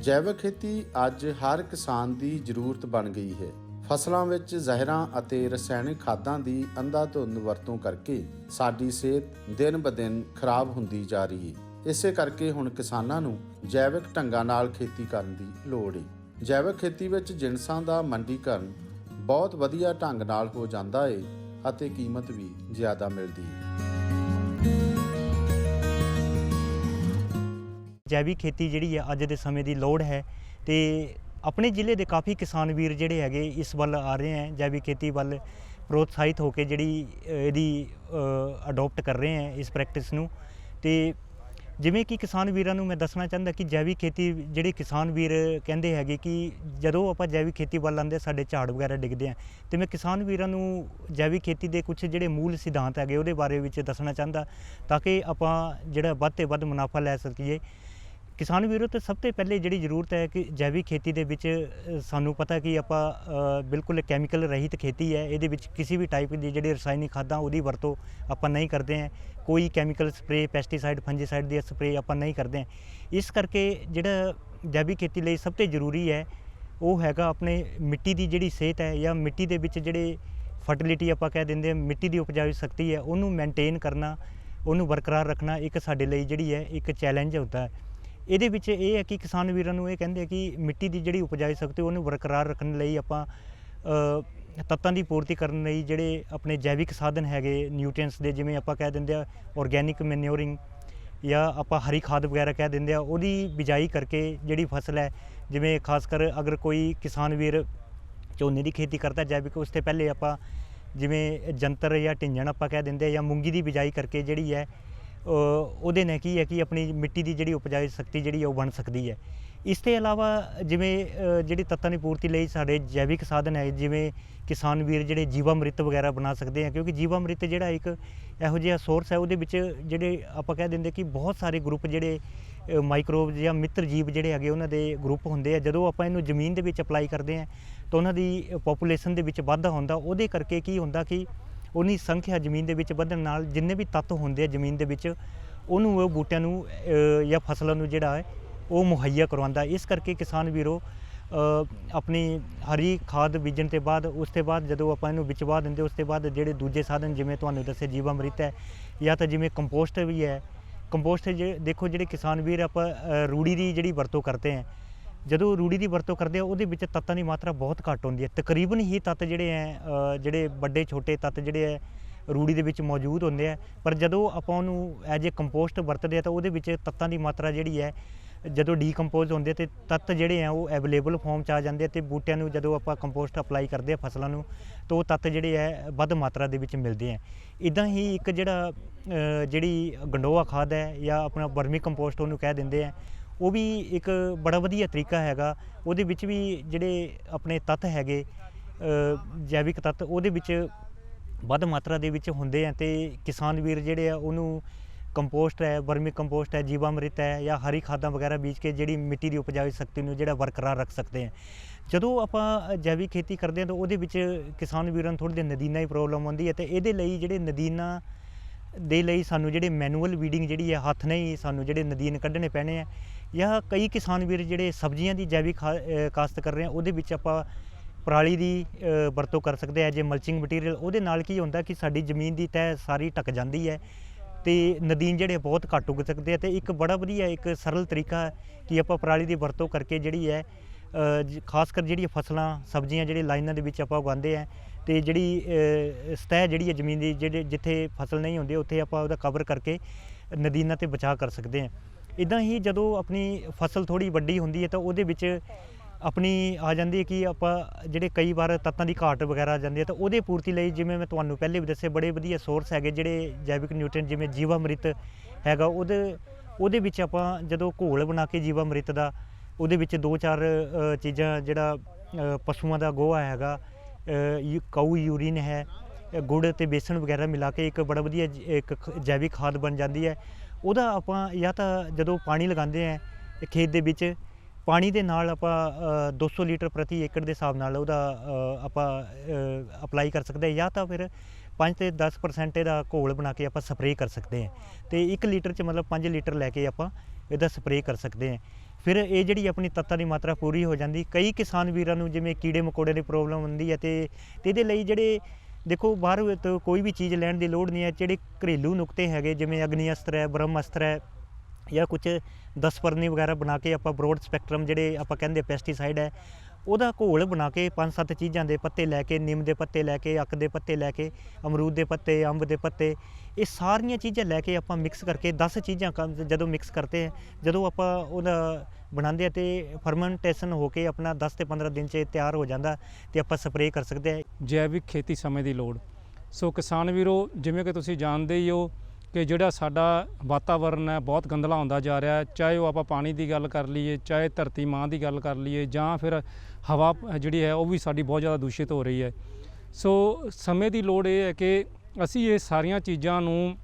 ਜੈਵਿਕ ਖੇਤੀ ਅੱਜ ਹਰ ਕਿਸਾਨ ਦੀ ਜ਼ਰੂਰਤ ਬਣ ਗਈ ਹੈ। ਫਸਲਾਂ ਵਿੱਚ ਜ਼ਹਿਰਾਂ ਅਤੇ ਰਸਾਇਣਿਕ ਖਾਦਾਂ ਦੀ ਅੰਧਾਧੁੰਦ ਵਰਤੋਂ ਕਰਕੇ ਸਾਡੀ ਸਿਹਤ ਦਿਨ-ਬਦਿਨ ਖਰਾਬ ਹੁੰਦੀ ਜਾ ਰਹੀ ਹੈ। ਇਸੇ ਕਰਕੇ ਹੁਣ ਕਿਸਾਨਾਂ ਨੂੰ ਜੈਵਿਕ ਢੰਗਾਂ ਨਾਲ ਖੇਤੀ ਕਰਨ ਦੀ ਲੋੜ ਹੈ। ਜੈਵਿਕ ਖੇਤੀ ਵਿੱਚ ਜਿਣਸਾਂ ਦਾ ਮੰਡੀਕਰਨ ਬਹੁਤ ਵਧੀਆ ਢੰਗ ਨਾਲ ਹੋ ਜਾਂਦਾ ਹੈ ਅਤੇ ਕੀਮਤ ਵੀ ਜ਼ਿਆਦਾ ਮਿਲਦੀ ਹੈ। ਜੈਵਿਕ ਖੇਤੀ ਜਿਹੜੀ ਹੈ ਅੱਜ ਦੇ ਸਮੇਂ ਦੀ ਲੋੜ ਹੈ ਤੇ ਆਪਣੇ ਜ਼ਿਲ੍ਹੇ ਦੇ ਕਾਫੀ ਕਿਸਾਨ ਵੀਰ ਜਿਹੜੇ ਹੈਗੇ ਇਸ ਵੱਲ ਆ ਰਹੇ ਹੈ, ਜੈਵਿਕ ਖੇਤੀ ਵੱਲ ਪ੍ਰੋਤਸਾਹਿਤ ਹੋ ਕੇ ਜਿਹੜੀ ਇਹਦੀ ਅਡਾਪਟ ਕਰ ਰਹੇ ਹੈ ਇਸ ਪ੍ਰੈਕਟਿਸ ਨੂੰ। ਤੇ ਜਿਵੇਂ ਕਿ ਕਿਸਾਨ ਵੀਰਾਂ ਨੂੰ ਮੈਂ ਦੱਸਣਾ ਚਾਹੁੰਦਾ ਕਿ ਜੈਵਿਕ ਖੇਤੀ ਜਿਹੜੇ ਕਿਸਾਨ ਵੀਰ ਕਹਿੰਦੇ ਹੈਗੇ ਕਿ ਜਦੋਂ ਆਪਾਂ ਜੈਵਿਕ ਖੇਤੀ ਵੱਲ ਆਉਂਦੇ ਸਾਡੇ ਝਾੜ ਵਗੈਰਾ ਡਿੱਗਦੇ ਆ। ਤੇ ਮੈਂ ਕਿਸਾਨ ਵੀਰਾਂ ਨੂੰ ਜੈਵਿਕ ਖੇਤੀ ਦੇ ਕੁਝ ਜਿਹੜੇ ਮੂਲ ਸਿਧਾਂਤ ਹੈਗੇ ਉਹਦੇ ਬਾਰੇ ਵਿੱਚ ਦੱਸਣਾ ਚਾਹੁੰਦਾ ਤਾਂ ਕਿ ਆਪਾਂ ਜਿਹੜਾ ਵੱਧ ਤੇ ਵੱਧ ਮੁਨਾਫਾ ਲੈ ਸਕੀਏ। ਕਿਸਾਨ ਵੀਰੋ, ਤੇ ਸਭ ਤੋਂ ਪਹਿਲੇ ਜਿਹੜੀ ਜ਼ਰੂਰਤ ਹੈ ਕਿ ਜੈਵਿਕ ਖੇਤੀ ਦੇ ਵਿੱਚ ਸਾਨੂੰ ਪਤਾ ਕਿ ਆਪਾਂ ਬਿਲਕੁਲ ਕੈਮੀਕਲ ਰਹਿਤ ਖੇਤੀ ਹੈ। ਇਹਦੇ ਵਿੱਚ ਕਿਸੇ ਵੀ ਟਾਈਪ ਦੀ ਜਿਹੜੀ ਰਸਾਇਣਿਕ ਖਾਦਾਂ, ਉਹਦੀ ਵਰਤੋਂ ਆਪਾਂ ਨਹੀਂ ਕਰਦੇ ਹਾਂ। ਕੋਈ ਕੈਮੀਕਲ ਸਪਰੇ ਪੈਸਟੀਸਾਈਡ ਫੰਜੀਸਾਈਡ ਦੀ ਸਪਰੇ ਆਪਾਂ ਨਹੀਂ ਕਰਦੇ ਇਸ ਕਰਕੇ ਜਿਹੜਾ ਜੈਵਿਕ ਖੇਤੀ ਲਈ ਸਭ ਤੋਂ ਜ਼ਰੂਰੀ ਹੈ, ਉਹ ਹੈਗਾ ਆਪਣੇ ਮਿੱਟੀ ਦੀ ਜਿਹੜੀ ਸਿਹਤ ਹੈ ਜਾਂ ਮਿੱਟੀ ਦੇ ਵਿੱਚ ਜਿਹੜੇ ਫਰਟੀਲਿਟੀ ਆਪਾਂ ਕਹਿ ਦਿੰਦੇ ਹਾਂ, ਮਿੱਟੀ ਦੀ ਉਪਜਾਊ ਸ਼ਕਤੀ ਹੈ, ਉਹਨੂੰ ਮੇਨਟੇਨ ਕਰਨਾ, ਉਹਨੂੰ ਬਰਕਰਾਰ ਰੱਖਣਾ ਇੱਕ ਸਾਡੇ ਲਈ ਜਿਹੜੀ ਹੈ ਇੱਕ ਚੈਲੰਜ ਹੁੰਦਾ ਹੈ। ਇਹਦੇ ਵਿੱਚ ਇਹ ਹੈ ਕਿ ਕਿਸਾਨ ਵੀਰਾਂ ਨੂੰ ਇਹ ਕਹਿੰਦੇ ਆ ਕਿ ਮਿੱਟੀ ਦੀ ਜਿਹੜੀ ਉਪਜਾਈ ਸ਼ਕਤੀ, ਉਹਨੂੰ ਬਰਕਰਾਰ ਰੱਖਣ ਲਈ ਆਪਾਂ ਤੱਤਾਂ ਦੀ ਪੂਰਤੀ ਕਰਨ ਲਈ ਜਿਹੜੇ ਆਪਣੇ ਜੈਵਿਕ ਸਾਧਨ ਹੈਗੇ ਨਿਊਟ੍ਰੀਐਂਟਸ ਦੇ ਜਿਵੇਂ ਆਪਾਂ ਕਹਿ ਦਿੰਦੇ ਆ ਆਰਗੈਨਿਕ ਮੈਨਿਓਰਿੰਗ ਜਾਂ ਆਪਾਂ ਹਰੀ ਖਾਦ ਵਗੈਰਾ ਕਹਿ ਦਿੰਦੇ ਆ, ਉਹਦੀ ਬਿਜਾਈ ਕਰਕੇ ਜਿਹੜੀ ਫਸਲ ਹੈ, ਜਿਵੇਂ ਖਾਸ ਕਰ ਅਗਰ ਕੋਈ ਕਿਸਾਨ ਵੀਰ ਝੋਨੇ ਦੀ ਖੇਤੀ ਕਰਦਾ ਜੈਵਿਕ, ਉਸ 'ਤੇ ਪਹਿਲੇ ਆਪਾਂ ਜਿਵੇਂ ਜੰਤਰ ਜਾਂ ਢਿੰਜਣ ਆਪਾਂ ਕਹਿ ਦਿੰਦੇ ਆ ਜਾਂ ਮੂੰਗੀ ਦੀ ਬਿਜਾਈ ਕਰਕੇ ਜਿਹੜੀ ਹੈ ਉਹਦੇ ਨਾਲ ਕੀ ਹੈ ਕਿ ਆਪਣੀ ਮਿੱਟੀ ਦੀ ਜਿਹੜੀ ਉਪਜਾਊ ਸ਼ਕਤੀ ਜਿਹੜੀ ਹੈ ਉਹ ਬਣ ਸਕਦੀ ਹੈ। ਇਸ ਤੋਂ ਇਲਾਵਾ ਜਿਵੇਂ ਜਿਹੜੀ ਤੱਤਾਂ ਦੀ ਪੂਰਤੀ ਲਈ ਸਾਡੇ ਜੈਵਿਕ ਸਾਧਨ ਹੈ, ਜਿਵੇਂ ਕਿਸਾਨ ਵੀਰ ਜਿਹੜੇ ਜੀਵਾਮ੍ਰਿਤ ਵਗੈਰਾ ਬਣਾ ਸਕਦੇ ਆ, ਕਿਉਂਕਿ ਜੀਵਾਮ੍ਰਿਤ ਜਿਹੜਾ ਇੱਕ ਇਹੋ ਜਿਹਾ ਸੋਰਸ ਹੈ, ਉਹਦੇ ਵਿੱਚ ਜਿਹੜੇ ਆਪਾਂ ਕਹਿ ਦਿੰਦੇ ਕਿ ਬਹੁਤ ਸਾਰੇ ਗਰੁੱਪ ਜਿਹੜੇ ਮਾਈਕਰੋਬ ਜਾਂ ਮਿੱਤਰ ਜੀਵ ਜਿਹੜੇ ਹੈਗੇ, ਉਹਨਾਂ ਦੇ ਗਰੁੱਪ ਹੁੰਦੇ ਆ। ਜਦੋਂ ਆਪਾਂ ਇਹਨੂੰ ਜ਼ਮੀਨ ਦੇ ਵਿੱਚ ਅਪਲਾਈ ਕਰਦੇ ਆ, ਤਾਂ ਉਹਨਾਂ ਦੀ ਪੋਪੂਲੇਸ਼ਨ ਦੇ ਵਿੱਚ ਵਾਧਾ ਹੁੰਦਾ। ਉਹਦੇ ਕਰਕੇ ਕੀ ਹੁੰਦਾ ਕਿ ਉਨੀ ਸੰਖਿਆ ਜ਼ਮੀਨ ਦੇ ਵਿੱਚ ਵਧਣ ਨਾਲ ਜਿੰਨੇ ਵੀ ਤੱਤ ਹੁੰਦੇ ਆ ਜ਼ਮੀਨ ਦੇ ਵਿੱਚ ਉਹਨੂੰ ਉਹ ਬੂਟਿਆਂ ਨੂੰ ਅ, ਜਾਂ ਫਸਲਾਂ ਨੂੰ ਜਿਹੜਾ ਹੈ ਉਹ ਮੁਹੱਈਆ ਕਰਵਾਉਂਦਾ। ਇਸ ਕਰਕੇ ਕਿਸਾਨ ਵੀਰੋ ਅ, ਆਪਣੀ ਹਰੀ ਖਾਦ ਬੀਜਣ ਤੋਂ ਬਾਅਦ ਉਸ ਤੋਂ ਬਾਅਦ ਜਦੋਂ ਆਪਾਂ ਇਹਨੂੰ ਵਿਚਵਾ ਦਿੰਦੇ ਉਸ ਤੋਂ ਬਾਅਦ ਜਿਹੜੇ ਦੂਜੇ ਸਾਧਨ ਜਿਵੇਂ ਤੁਹਾਨੂੰ ਦੱਸਿਆ ਜੀਵਾਮ੍ਰਿਤ ਹੈ ਜਾਂ ਤਾਂ ਜਿਵੇਂ ਕੰਪੋਸਟ ਵੀ ਹੈ ਕੰਪੋਸਟ ਜੇ ਦੇਖੋ ਜਿਹੜੇ ਕਿਸਾਨ ਵੀਰ ਆਪਾਂ ਅ, ਰੂੜੀ ਦੀ ਜਿਹੜੀ ਵਰਤੋਂ ਕਰਦੇ ਆ ਜਦੋਂ ਰੂੜੀ ਦੀ ਵਰਤੋਂ ਕਰਦੇ ਆ, ਉਹਦੇ ਵਿੱਚ ਤੱਤਾਂ ਦੀ ਮਾਤਰਾ ਬਹੁਤ ਘੱਟ ਹੁੰਦੀ ਹੈ। ਤਕਰੀਬਨ ਹੀ ਤੱਤ ਜਿਹੜੇ ਹੈ ਜਿਹੜੇ ਵੱਡੇ ਛੋਟੇ ਤੱਤ ਜਿਹੜੇ ਹੈ ਰੂੜੀ ਦੇ ਵਿੱਚ ਮੌਜੂਦ ਹੁੰਦੇ ਆ। ਪਰ ਜਦੋਂ ਆਪਾਂ ਉਹਨੂੰ ਐਜ ਏ ਕੰਪੋਸਟ ਵਰਤਦੇ ਆ, ਤਾਂ ਉਹਦੇ ਵਿੱਚ ਤੱਤਾਂ ਦੀ ਮਾਤਰਾ ਜਿਹੜੀ ਹੈ ਜਦੋਂ ਡੀਕੰਪੋਜ਼ ਹੁੰਦੇ ਤੇ ਤੱਤ ਜਿਹੜੇ ਆ ਉਹ ਅਵੇਲੇਬਲ ਫਾਰਮ ਚ ਆ ਜਾਂਦੇ ਆ, ਤੇ ਬੂਟਿਆਂ ਨੂੰ ਜਦੋਂ ਆਪਾਂ ਕੰਪੋਸਟ ਅਪਲਾਈ ਕਰਦੇ ਆ ਫਸਲਾਂ ਨੂੰ, ਤਾਂ ਉਹ ਤੱਤ ਜਿਹੜੇ ਆ ਵੱਧ ਮਾਤਰਾ ਦੇ ਵਿੱਚ ਮਿਲਦੇ ਆ ਇਦਾਂ ਹੀ ਇੱਕ ਜਿਹੜਾ ਜਿਹੜੀ ਗੰਡੋਆ ਖਾਦ ਹੈ ਜਾਂ ਆਪਣਾ ਵਰਮੀ ਕੰਪੋਸਟ ਉਹਨੂੰ ਕਹਿ ਦਿੰਦੇ ਆ ਉਹ ਵੀ ਇੱਕ ਬੜਾ ਵਧੀਆ ਤਰੀਕਾ ਹੈਗਾ। ਉਹਦੇ ਵਿੱਚ ਵੀ ਜਿਹੜੇ ਆਪਣੇ ਤੱਤ ਹੈਗੇ ਜੈਵਿਕ ਤੱਤ, ਉਹਦੇ ਵਿੱਚ ਵੱਧ ਮਾਤਰਾ ਦੇ ਵਿੱਚ ਹੁੰਦੇ ਆ ਤੇ ਕਿਸਾਨ ਵੀਰ ਜਿਹੜੇ ਆ ਉਹਨੂੰ ਕੰਪੋਸਟ ਹੈ ਵਰਮੀ ਕੰਪੋਸਟ ਹੈ, ਜੀਵਾਮ੍ਰਿਤ ਹੈ ਜਾਂ ਹਰੀ ਖਾਦਾਂ ਵਗੈਰਾ ਬੀਜ ਕੇ ਜਿਹੜੀ ਮਿੱਟੀ ਦੀ ਉਪਜਾਊ ਸ਼ਕਤੀ ਨੂੰ ਜਿਹੜਾ ਬਰਕਰਾਰ ਰੱਖ ਸਕਦੇ ਆ। ਜਦੋਂ ਆਪਾਂ ਜੈਵਿਕ ਖੇਤੀ ਕਰਦੇ ਹਾਂ ਤਾਂ ਉਹਦੇ ਵਿੱਚ ਕਿਸਾਨ ਵੀਰਾਂ ਨੂੰ ਥੋੜ੍ਹੀ ਜਿਹੀ ਨਦੀਨਾਂ ਦੀ ਪ੍ਰੋਬਲਮ ਆਉਂਦੀ ਹੈ ਤੇ ਇਹਦੇ ਲਈ ਜਿਹੜੇ ਨਦੀਨਾਂ ਦੇ ਲਈ ਸਾਨੂੰ ਜਿਹੜੇ ਮੈਨੂਅਲ ਵੀਡਿੰਗ ਜਿਹੜੀ ਹੈ ਹੱਥ ਨਹੀਂ ਸਾਨੂੰ ਜਿਹੜੇ ਨਦੀਨ ਕੱਢਣੇ ਪੈਣੇ ਆ। ਜਾਂ ਕਈ ਕਿਸਾਨ ਵੀਰ ਜਿਹੜੇ ਸਬਜ਼ੀਆਂ ਦੀ ਜੈਵਿਕ ਖਾ- ਕਾਸ਼ਤ ਕਰ ਰਹੇ ਆ ਉਹਦੇ ਵਿੱਚ ਆਪਾਂ ਪਰਾਲੀ ਦੀ ਵਰਤੋਂ ਕਰ ਸਕਦੇ ਆ ਜੇ ਮਲਚਿੰਗ ਮਟੀਰੀਅਲ ਉਹਦੇ ਨਾਲ ਕੀ ਹੁੰਦਾ ਕਿ ਸਾਡੀ ਜ਼ਮੀਨ ਦੀ ਤਹਿ ਸਾਰੀ ਢੱਕ ਜਾਂਦੀ ਹੈ ਤੇ ਨਦੀਨ ਜਿਹੜੇ ਬਹੁਤ ਘੱਟ ਉਗ ਸਕਦੇ ਆ ਤੇ ਇੱਕ ਬੜਾ ਵਧੀਆ ਇੱਕ ਸਰਲ ਤਰੀਕਾ ਕਿ ਆਪਾਂ ਪਰਾਲੀ ਦੀ ਵਰਤੋਂ ਕਰਕੇ ਜਿਹੜੀ ਹੈ ਖਾਸ ਕਰ ਜਿਹੜੀਆਂ ਫਸਲਾਂ ਸਬਜ਼ੀਆਂ ਜਿਹੜੇ ਲਾਈਨਾਂ ਦੇ ਵਿੱਚ ਆਪਾਂ ਉਗਾਉਂਦੇ ਆ ਤੇ ਜਿਹੜੀ ਅ, ਸਤਹ ਜਿਹੜੀ ਹੈ ਜ਼ਮੀਨ ਦੀ ਜਿਹੜੇ ਜਿੱਥੇ ਫਸਲ ਨਹੀਂ ਹੁੰਦੀ ਉੱਥੇ ਆਪਾਂ ਉਹਦਾ ਕਵਰ ਕਰਕੇ ਨਦੀਨਾਂ ਤੇ ਬਚਾਅ ਕਰ ਸਕਦੇ ਆ। ਇਦਾਂ ਹੀ ਜਦੋਂ ਆਪਣੀ ਫਸਲ ਥੋੜੀ ਵੱਡੀ ਹੁੰਦੀ ਹੈ ਤਾਂ ਉਹਦੇ ਵਿੱਚ ਆਪਣੀ ਆ ਜਾਂਦੀ ਹੈ ਕਿ ਆਪਾਂ ਜਿਹੜੇ ਕਈ ਵਾਰ ਤੱਤਾਂ ਦੀ ਘਾਟ ਵਗੈਰਾ ਆ ਜਾਂਦੀ ਹੈ ਤਾਂ ਉਹਦੇ ਪੂਰਤੀ ਲਈ ਜਿਵੇਂ ਮੈਂ ਤੁਹਾਨੂੰ ਪਹਿਲੇ ਵੀ ਦੱਸੇ ਬੜੇ ਵਧੀਆ ਸੋਰਸ ਹੈਗੇ ਜਿਹੜੇ ਜੈਵਿਕ ਨਿਊਟ੍ਰੀਐਂਟ ਜਿਵੇਂ ਜੀਵਾ ਜੀਵਾਮ੍ਰਿਤ ਹੈਗਾ, ਉਹਦੇ ਉਹਦੇ ਵਿੱਚ ਆਪਾਂ ਜਦੋਂ ਘੋਲ ਬਣਾ ਕੇ ਜੀਵਾ ਜੀਵਾਮ੍ਰਿਤ ਦਾ, ਉਹਦੇ ਵਿੱਚ ਦੋ ਚਾਰ ਚੀਜ਼ਾਂ ਜਿਹੜਾ ਪਸ਼ੂਆਂ ਦਾ ਗੋਹਾ ਹੈਗਾ ਯੂ- ਕਾਊ ਯੂਰੀਨ ਹੈ, ਗੁੜ ਤੇ ਬੇਸਣ ਵਗੈਰਾ ਮਿਲਾ ਕੇ ਇੱਕ ਬੜਾ ਵਧੀਆ ਜ- ਇੱਕ ਖ- ਜੈਵਿਕ ਖਾਦ ਬਣ ਜਾਂਦੀ ਹੈ। ਉਹਦਾ ਆਪਾਂ ਜਾਂ ਤਾਂ ਜਦੋਂ ਪਾਣੀ ਲਗਾਉਂਦੇ ਆ ਖੇਤ ਦੇ ਵਿੱਚ ਪਾਣੀ ਦੇ ਨਾਲ ਆਪਾਂ ਅ, 200 ਲੀਟਰ ਪ੍ਰਤੀ ਏਕੜ ਦੇ ਹਿਸਾਬ ਨਾਲ ਉਹਦਾ ਆਪਾਂ ਅਪਲਾਈ ਕਰ ਸਕਦੇ ਜਾਂ ਤਾਂ ਫਿਰ 5 ਤੇ 10% ਇਹਦਾ ਘੋਲ ਬਣਾ ਕੇ ਆਪਾਂ ਸਪਰੇਅ ਕਰ ਸਕਦੇ ਹਾਂ। ਤੇ 1 ਲੀਟਰ ਚ ਮਤਲਬ 5 ਲੀਟਰ ਲੈ ਕੇ ਆਪਾਂ ਇਹਦਾ ਸਪਰੇਅ ਕਰ ਸਕਦੇ ਹਾਂ। ਫਿਰ ਇਹ ਜਿਹੜੀ ਆਪਣੀ ਤੱਤਾਂ ਦੀ ਮਾਤਰਾ ਪੂਰੀ ਹੋ ਜਾਂਦੀ ਕਈ ਕਿਸਾਨ ਵੀਰਾਂ ਨੂੰ ਜਿਵੇਂ ਕੀੜੇ ਮਕੌੜੇ ਦੀ ਪ੍ਰੋਬਲਮ ਹੁੰਦੀ ਹੈ ਤੇ ਤੇ ਇਹਦੇ ਲਈ ਜਿਹੜੇ ਦੇਖੋ, ਬਾਹਰ ਤੋਂ ਕੋਈ ਵੀ ਚੀਜ਼ ਲੈਣ ਦੀ ਲੋੜ ਨਹੀਂ ਹੈ। ਜਿਹੜੇ ਘਰੇਲੂ ਨੁਕਤੇ ਹੈਗੇ, ਜਿਵੇਂ ਅਗਨੀ ਅਸਤਰ ਹੈ ਬ੍ਰਹਮ ਅਸਤਰ ਹੈ, ਜਾਂ ਕੁਝ ਦਸਪਰਨੀ ਵਗੈਰਾ ਬਣਾ ਕੇ ਆਪਾਂ ਬ੍ਰੋਡ ਸਪੈਕਟਰਮ, ਜਿਹੜੇ ਆਪਾਂ ਕਹਿੰਦੇ ਪੈਸਟੀਸਾਈਡ ਹੈ, ਉਹਦਾ ਘੋਲ ਬਣਾ ਕੇ ਪੰਜ ਸੱਤ ਚੀਜ਼ਾਂ ਦੇ ਪੱਤੇ ਲੈ ਕੇ, ਨਿੰਮ ਦੇ ਪੱਤੇ ਲੈ ਕੇ, ਅੱਕ ਦੇ ਪੱਤੇ ਲੈ ਕੇ, ਅਮਰੂਦ ਦੇ ਪੱਤੇ, ਅੰਬ ਦੇ ਪੱਤੇ, ਇਹ ਸਾਰੀਆਂ ਚੀਜ਼ਾਂ ਲੈ ਕੇ ਆਪਾਂ ਮਿਕਸ ਕਰਕੇ 10 ਚੀਜ਼ਾਂ ਕੰਮ- ਜਦੋਂ ਮਿਕਸ ਕਰਦੇ ਹਾਂ, ਜਦੋਂ ਆਪਾਂ ਉਹਦਾ ਬਣਾਉਂਦੇ ਅਤੇ ਤੇ ਫਰਮੈਂਟੇਸ਼ਨ ਹੋ ਕੇ ਆਪਣਾ 10 ਤੇ 15 ਦਿਨ 'ਚ ਤਿਆਰ ਹੋ ਜਾਂਦਾ ਤੇ ਆਪਾਂ ਸਪਰੇਅ ਕਰ ਸਕਦੇ ਹਾਂ ਜੈਵਿਕ ਖੇਤੀ ਸਮੇਂ ਦੀ ਲੋੜ। ਸੋ ਕਿਸਾਨ ਵੀਰੋ, ਜਿਵੇਂ ਕਿ ਤੁਸੀਂ ਜਾਣਦੇ ਹੀ ਹੋ ਕਿ ਜਿਹੜਾ ਸਾਡਾ ਵਾਤਾਵਰਨ ਹੈ, ਬਹੁਤ ਗੰਦਲਾ ਹੁੰਦਾ ਜਾ ਰਿਹਾ ਚਾਹੇ ਉਹ ਆਪਾਂ ਪਾਣੀ ਦੀ ਗੱਲ ਕਰ ਲਈਏ, ਚਾਹੇ ਧਰਤੀ ਮਾਂ ਦੀ ਗੱਲ ਕਰ ਲਈਏ, ਜਾਂ ਫਿਰ ਹਵਾ ਜਿਹੜੀ ਹੈ, ਉਹ ਵੀ ਸਾਡੀ ਬਹੁਤ ਜ਼ਿਆਦਾ ਦੂਸ਼ਿਤ ਹੋ ਰਹੀ ਹੈ। ਸੋ ਸਮੇਂ ਦੀ ਲੋੜ ਇਹ ਹੈ ਕਿ ਅਸੀਂ ਇਹ ਸਾਰੀਆਂ ਚੀਜ਼ਾਂ ਨੂੰ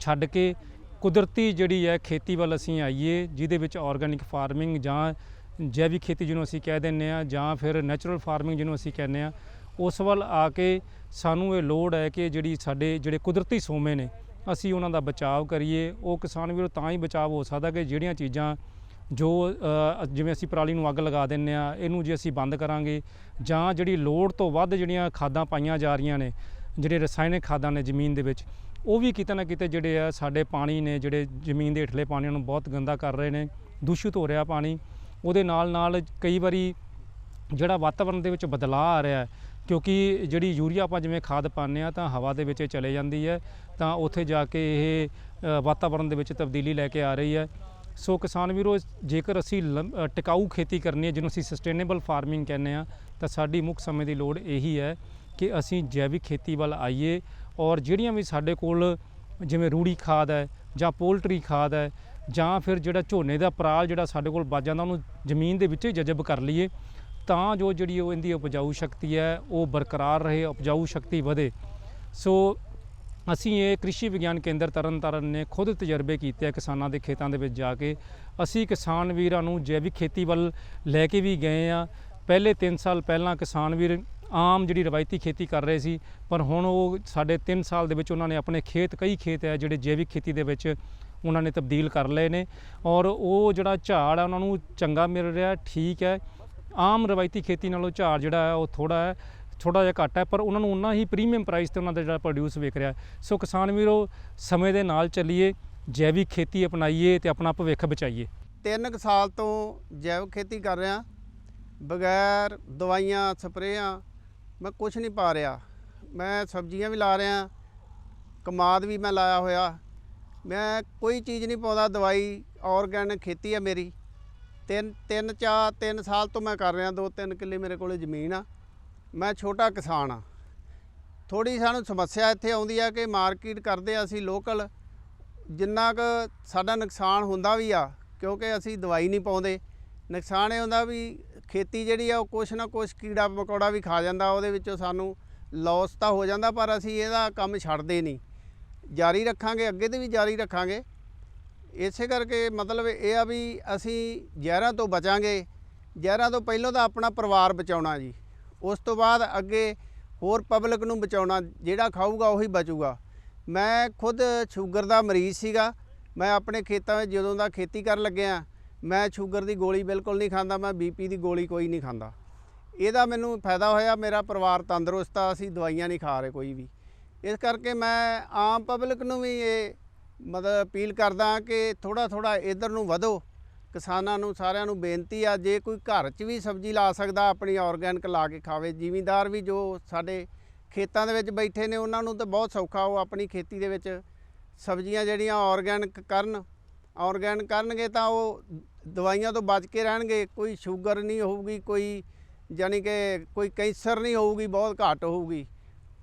ਛੱਡ ਕੇ ਕੁਦਰਤੀ ਜਿਹੜੀ ਹੈ ਖੇਤੀ ਵੱਲ ਅਸੀਂ ਆਈਏ, ਜਿਹਦੇ ਵਿੱਚ ਆਰਗੈਨਿਕ ਫਾਰਮਿੰਗ ਜਾਂ ਜੈਵਿਕ ਖੇਤੀ ਜਿਹਨੂੰ ਅਸੀਂ ਕਹਿ ਦਿੰਦੇ ਆ ਜਾਂ ਫਿਰ ਨੈਚੁਰਲ ਫਾਰਮਿੰਗ ਜਿਹਨੂੰ ਅਸੀਂ ਕਹਿੰਦੇ ਆ ਉਸ ਵੱਲ ਆ ਕੇ ਸਾਨੂੰ ਇਹ ਲੋੜ ਹੈ ਕਿ ਜਿਹੜੀ ਸਾਡੇ ਜਿਹੜੇ ਕੁਦਰਤੀ ਸੋਮੇ ਨੇ, ਅਸੀਂ ਉਹਨਾਂ ਦਾ ਬਚਾਅ ਕਰੀਏ। ਉਹ ਕਿਸਾਨ ਵੀਰੋ ਤਾਂ ਹੀ ਬਚਾਅ ਹੋ ਸਕਦਾ ਕਿ ਜਿਹੜੀਆਂ ਚੀਜ਼ਾਂ ਜੋ ਜਿਵੇਂ ਅਸੀਂ ਪਰਾਲੀ ਨੂੰ ਅੱਗ ਲਗਾ ਦਿੰਨੇ ਆ ਇਹਨੂੰ ਜੇ ਅਸੀਂ ਬੰਦ ਕਰਾਂਗੇ ਜਾਂ ਜਿਹੜੀ ਲੋੜ ਤੋਂ ਵੱਧ ਜਿਹੜੀਆਂ ਖਾਦਾਂ ਪਾਈਆਂ ਜਾ ਰਹੀਆਂ ਨੇ ਜਿਹੜੇ ਰਸਾਇਣਿਕ ਖਾਦਾਂ ਨੇ ਜ਼ਮੀਨ ਦੇ ਵਿੱਚ ਉਹ ਵੀ ਕਿਤੇ ਨਾ ਕਿਤੇ ਜਿਹੜੇ ਆ ਸਾਡੇ ਪਾਣੀ ਨੇ ਜਿਹੜੇ ਜ਼ਮੀਨ ਦੇ ਹੇਠਲੇ ਪਾਣੀ ਨੂੰ ਬਹੁਤ ਗੰਦਾ ਕਰ ਰਹੇ ਨੇ ਦੂਸ਼ਿਤ ਹੋ ਰਿਹਾ ਪਾਣੀ। ਉਹਦੇ ਨਾਲ ਨਾਲ ਕਈ ਵਾਰੀ ਜਿਹੜਾ ਵਾਤਾਵਰਣ ਦੇ ਵਿੱਚ ਬਦਲਾਅ ਆ ਰਿਹਾ ਹੈ ਕਿਉਂਕਿ ਜਿਹੜੀ ਯੂਰੀਆ ਆਪਾਂ ਜਿਵੇਂ ਖਾਦ ਪਾਉਂਦੇ ਆ ਤਾਂ ਹਵਾ ਦੇ ਵਿੱਚ ਇਹ ਚਲੇ ਜਾਂਦੀ ਹੈ ਤਾਂ ਉੱਥੇ ਜਾ ਕੇ ਇਹ ਅ, ਵਾਤਾਵਰਣ ਦੇ ਵਿੱਚ ਤਬਦੀਲੀ ਲੈ ਕੇ ਆ ਰਹੀ ਹੈ। ਸੋ ਕਿਸਾਨ ਵੀਰੋ ਜੇਕਰ ਅਸੀਂ ਲੰ- ਟਿਕਾਊ ਖੇਤੀ ਕਰਨੀ ਹੈ ਜਿਹਨੂੰ ਅਸੀਂ ਸਸਟੇਨੇਬਲ ਫਾਰਮਿੰਗ ਕਹਿੰਦੇ ਆ ਤਾਂ ਸਾਡੀ ਮੁੱਖ ਸਮੇਂ ਦੀ ਲੋੜ ਇਹੀ ਹੈ ਕਿ ਅਸੀਂ ਜੈਵਿਕ ਖੇਤੀ ਵੱਲ ਆਈਏ ਔਰ ਜਿਹੜੀਆਂ ਵੀ ਸਾਡੇ ਕੋਲ ਜਿਵੇਂ ਰੂੜੀ ਖਾਦ ਹੈ ਜਾਂ ਪੋਲਟਰੀ ਖਾਦ ਹੈ ਜਾਂ ਫਿਰ ਜਿਹੜਾ ਝੋਨੇ ਦਾ ਪਰਾਲ ਜਿਹੜਾ ਸਾਡੇ ਕੋਲ ਬਚ ਜਾਂਦਾ ਉਹਨੂੰ ਜ਼ਮੀਨ ਦੇ ਵਿੱਚ ਹੀ ਜਜ਼ਬ ਕਰ ਲਈਏ, ਤਾਂ ਜੋ ਜਿਹੜੀ ਉਹ ਇਹਦੀ ਉਪਜਾਊ ਸ਼ਕਤੀ ਹੈ ਉਹ ਬਰਕਰਾਰ ਰਹੇ, ਉਪਜਾਊ ਸ਼ਕਤੀ ਵਧੇ। ਸੋ ਅਸੀਂ ਇਹ ਕ੍ਰਿਸ਼ੀ ਵਿਗਿਆਨ ਕੇਂਦਰ ਤਰਨਤਾਰਨ ਨੇ ਖੁਦ ਤਜਰਬੇ ਕੀਤੇ ਆ ਕਿਸਾਨਾਂ ਦੇ ਖੇਤਾਂ ਦੇ ਵਿੱਚ ਜਾ ਕੇ। ਅਸੀਂ ਕਿਸਾਨ ਵੀਰਾਂ ਨੂੰ ਜੈਵਿਕ ਖੇਤੀ ਵੱਲ ਲੈ ਕੇ ਵੀ ਗਏ ਆ। ਪਹਿਲੇ 3 ਸਾਲ ਪਹਿਲਾਂ ਕਿਸਾਨ ਵੀਰ ਆਮ ਜਿਹੜੀ ਰਵਾਇਤੀ ਖੇਤੀ ਕਰ ਰਹੇ ਸੀ, ਪਰ ਹੁਣ ਉਹ ਸਾਡੇ 3 ਸਾਲ ਦੇ ਵਿੱਚ ਉਹਨਾਂ ਨੇ ਆਪਣੇ ਖੇਤ, ਕਈ ਖੇਤ ਹੈ ਜਿਹੜੇ ਜੈਵਿਕ ਖੇਤੀ ਦੇ ਵਿੱਚ ਉਹਨਾਂ ਨੇ ਤਬਦੀਲ ਕਰ ਲਏ ਨੇ ਔਰ ਉਹ ਜਿਹੜਾ ਝਾੜ ਹੈ ਉਹਨਾਂ ਨੂੰ ਚੰਗਾ ਮਿਲ ਰਿਹਾ, ਠੀਕ ਹੈ। ਆਮ ਰਵਾਇਤੀ ਖੇਤੀ ਨਾਲੋਂ ਝਾੜ ਜਿਹੜਾ ਹੈ ਉਹ ਥੋੜਾ ਹੈ ਥੋੜਾ ਜਿਹਾ ਘੱਟ ਹੈ, ਪਰ ਉਹਨਾਂ ਨੂੰ ਉਨਾ ਹੀ ਪ੍ਰੀਮੀਅਮ ਪ੍ਰਾਈਸ ਤੇ ਉਹਨਾਂ ਦਾ ਜਿਹੜਾ ਪ੍ਰੋਡਿਊਸ ਵਿਕ ਰਿਹਾ ਸੋ ਕਿਸਾਨ ਵੀਰੋ, ਸਮੇਂ ਦੇ ਨਾਲ ਚੱਲੀਏ, ਜੈਵਿਕ ਖੇਤੀ ਅਪਣਾਈਏ ਤੇ ਆਪਣਾ ਭਵਿੱਖ ਬਚਾਈਏ। ਤਿੰਨ ਕੁ ਸਾਲ ਤੋਂ ਜੈਵਿਕ ਖੇਤੀ ਕਰ ਰਿਹਾ ਬਗੈਰ ਦਵਾਈਆਂ, ਸਪਰੇਆਂ ਮੈਂ ਕੁਝ ਨਹੀਂ ਪਾ ਰਿਹਾ। ਮੈਂ ਸਬਜ਼ੀਆਂ ਵੀ ਲਾ ਰਿਹਾ, ਕਮਾਦ ਵੀ ਮੈਂ ਲਾਇਆ ਹੋਇਆ। ਮੈਂ ਕੋਈ ਚੀਜ਼ ਨਹੀਂ ਪਾਉਂਦਾ, ਦਵਾਈ ਆਰਗੈਨਿਕ ਖੇਤੀ ਹੈ ਮੇਰੀ। ਤਿੰਨ ਤਿੰਨ, ਚਾਰ, ਤਿੰਨ ਸਾਲ ਤੋਂ ਮੈਂ ਕਰ ਰਿਹਾ ਦੋ ਤਿੰਨ ਕਿੱਲੇ ਮੇਰੇ ਕੋਲੇ ਜ਼ਮੀਨ ਆ। ਮੈਂ ਛੋਟਾ ਕਿਸਾਨ ਆ। ਥੋੜੀ ਸਾਨੂੰ ਸਮੱਸਿਆ ਇੱਥੇ ਆਉਂਦੀ ਆ ਕਿ ਮਾਰਕੀਟ ਕਰਦੇ ਆ ਅਸੀਂ ਲੋਕਲ। ਜਿੰਨਾ ਕੁ ਸਾਡਾ ਨੁਕਸਾਨ ਹੁੰਦਾ ਵੀ ਆ, ਕਿਉਂਕਿ ਅਸੀਂ ਦਵਾਈ ਨਹੀਂ ਪਾਉਂਦੇ। ਨੁਕਸਾਨ ਇਹ ਹੁੰਦਾ ਵੀ ਖੇਤੀ ਜਿਹੜੀ ਆ ਉਹ ਕੁਛ ਨਾ ਕੁਛ ਕੀੜਾ ਮਕੌੜਾ ਵੀ ਖਾ ਜਾਂਦਾ, ਉਹਦੇ ਵਿੱਚੋਂ ਸਾਨੂੰ ਲਾਸ ਤਾਂ ਹੋ ਜਾਂਦਾ, ਪਰ ਅਸੀਂ ਇਹਦਾ ਕੰਮ ਛੱਡਦੇ ਨਹੀਂ। ਜਾਰੀ ਰੱਖਾਂਗੇ, ਅੱਗੇ ਤੇ ਵੀ ਜਾਰੀ ਰੱਖਾਂਗੇ। ਇਸੇ ਕਰਕੇ ਮਤਲਬ ਇਹ ਆ ਵੀ ਅਸੀਂ ਜ਼ਹਿਰਾਂ ਤੋਂ ਬਚਾਂਗੇ। ਜ਼ਹਿਰਾਂ ਤੋਂ ਪਹਿਲਾਂ ਤਾਂ ਆਪਣਾ ਪਰਿਵਾਰ ਬਚਾਉਣਾ ਜੀ। ਉਸ ਤੋਂ ਬਾਅਦ ਅੱਗੇ ਹੋਰ ਪਬਲਿਕ ਨੂੰ ਬਚਾਉਣਾ, ਜਿਹੜਾ ਖਾਊਗਾ ਉਹੀ ਬਚੂਗਾ। ਮੈਂ ਖੁਦ ਸ਼ੂਗਰ ਦਾ ਮਰੀਜ਼ ਸੀਗਾ। ਮੈਂ ਆਪਣੇ ਖੇਤਾਂ ਵਿੱਚ ਜਦੋਂ ਦਾ ਖੇਤੀ ਕਰਨ ਲੱਗਿਆ ਮੈਂ ਸ਼ੂਗਰ ਦੀ ਗੋਲੀ ਬਿਲਕੁਲ ਨਹੀਂ ਖਾਂਦਾ, ਮੈਂ ਬੀਪੀ ਦੀ ਗੋਲੀ ਕੋਈ ਨਹੀਂ ਖਾਂਦਾ। ਇਹਦਾ ਮੈਨੂੰ ਫਾਇਦਾ ਹੋਇਆ, ਮੇਰਾ ਪਰਿਵਾਰ ਤੰਦਰੁਸਤ ਆ, ਅਸੀਂ ਦਵਾਈਆਂ ਨਹੀਂ ਖਾ ਰਹੇ ਕੋਈ ਵੀ। ਇਸ ਕਰਕੇ ਮੈਂ ਆਮ ਪਬਲਿਕ ਨੂੰ ਵੀ ਇਹ ਮਤਲਬ ਅਪੀਲ ਕਰਦਾ ਕਿ ਥੋੜਾ ਥੋੜਾ ਇਧਰ ਨੂੰ ਵਧੋ। ਕਿਸਾਨਾਂ ਨੂੰ, ਸਾਰਿਆਂ ਨੂੰ ਬੇਨਤੀ ਆ, ਜੇ ਕੋਈ ਘਰ 'ਚ ਵੀ ਸਬਜ਼ੀ ਲਾ ਸਕਦਾ, ਆਪਣੀ ਆਰਗੈਨਿਕ ਲਾ ਕੇ ਖਾਵੇ। ਜ਼ਿਮੀਂਦਾਰ ਵੀ ਜੋ ਸਾਡੇ ਖੇਤਾਂ ਦੇ ਵਿੱਚ ਬੈਠੇ ਨੇ, ਉਹਨਾਂ ਨੂੰ ਤਾਂ ਬਹੁਤ ਸੌਖਾ ਉਹ ਆਪਣੀ ਖੇਤੀ ਦੇ ਵਿੱਚ ਸਬਜ਼ੀਆਂ ਜਿਹੜੀਆਂ ਆਰਗੈਨਿਕ ਕਰਨ ਆਰਗੈਨਿਕ ਕਰਨਗੇ ਤਾਂ ਉਹ ਦਵਾਈਆਂ ਤੋਂ ਬਚ ਕੇ ਰਹਿਣਗੇ, ਕੋਈ ਸ਼ੂਗਰ ਨਹੀਂ ਹੋਊਗੀ, ਕੋਈ ਯਾਨੀ ਕਿ ਕੋਈ ਕੈਂਸਰ ਨਹੀਂ ਹੋਊਗੀ, ਬਹੁਤ ਘੱਟ ਹੋਊਗੀ।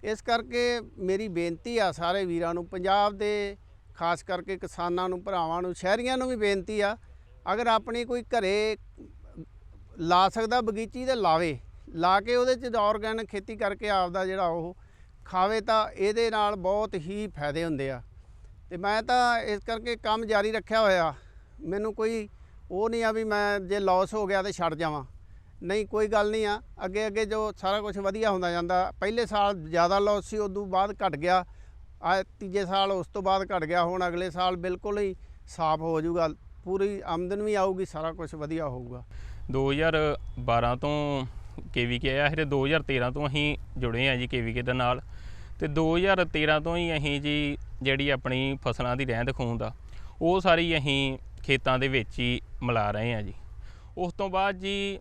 ਇਸ ਕਰਕੇ ਮੇਰੀ ਬੇਨਤੀ ਆ ਸਾਰੇ ਵੀਰਾਂ ਨੂੰ, ਪੰਜਾਬ ਦੇ ਖਾਸ ਕਰਕੇ ਕਿਸਾਨਾਂ ਨੂੰ, ਭਰਾਵਾਂ ਨੂੰ, ਸ਼ਹਿਰੀਆਂ ਨੂੰ ਵੀ ਬੇਨਤੀ ਆ, ਅਗਰ ਆਪਣੀ ਕੋਈ ਘਰੇ ਲਾ ਸਕਦਾ, ਬਗੀਚੀ ਤੇ ਲਾਵੇ, ਲਾ ਕੇ ਉਹਦੇ ਚ ਆਰਗੈਨਿਕ ਖੇਤੀ ਕਰਕੇ ਆਪਦਾ ਜਿਹੜਾ ਉਹ ਖਾਵੇ ਤਾਂ ਇਹਦੇ ਨਾਲ ਬਹੁਤ ਹੀ ਫਾਇਦੇ ਹੁੰਦੇ ਆ। ਤੇ ਮੈਂ ਤਾਂ ਇਸ ਕਰਕੇ ਕੰਮ ਜਾਰੀ ਰੱਖਿਆ ਹੋਇਆ। ਮੈਨੂੰ ਕੋਈ ਉਹ ਨਹੀਂ ਆ ਵੀ ਮੈਂ ਜੇ ਲਾਸ ਹੋ ਗਿਆ ਤੇ ਛੱਡ ਜਾਵਾਂ। ਨਹੀਂ, ਕੋਈ ਗੱਲ ਨਹੀਂ ਆ। ਅੱਗੇ ਅੱਗੇ ਜੋ ਸਾਰਾ ਕੁਝ ਵਧੀਆ ਹੁੰਦਾ ਜਾਂਦਾ। ਪਹਿਲੇ ਸਾਲ ਜ਼ਿਆਦਾ ਲਾਸ ਸੀ, ਉਦੋਂ ਬਾਅਦ ਘਟ ਗਿਆ। ਆ ਤੀਜੇ ਸਾਲ ਉਸ ਤੋਂ ਬਾਅਦ ਘਟ ਗਿਆ। ਹੁਣ ਅਗਲੇ ਸਾਲ ਬਿਲਕੁਲ ਹੀ ਸਾਫ਼ ਹੋ ਜਾਊਗਾ। ਪੂਰੀ ਆਮਦਨ ਵੀ ਆਊਗੀ, ਸਾਰਾ ਕੁਝ ਵਧੀਆ ਹੋਊਗਾ। 2012 ਤੋਂ ਕੇਵੀਕੇ ਆਇਆ ਫਿਰ 2013 ਤੋਂ ਅਸੀਂ ਜੁੜੇ ਆ ਜੀ ਕੇਵੀਕੇ ਦੇ ਨਾਲ। ਤੇ 2013 ਤੋਂ ਹੀ ਅਸੀਂ ਜੀ ਜਿਹੜੀ ਆਪਣੀ ਫਸਲਾਂ ਦੀ ਰਹਿੰਦ ਖੂੰਦ ਆ, ਉਹ ਸਾਰੀ ਅਸੀਂ ਖੇਤਾਂ ਦੇ ਵਿੱਚ ਹੀ ਮਿਲਾ ਰਹੇ ਆ ਜੀ। ਉਸ ਤੋਂ ਬਾਅਦ ਜੀ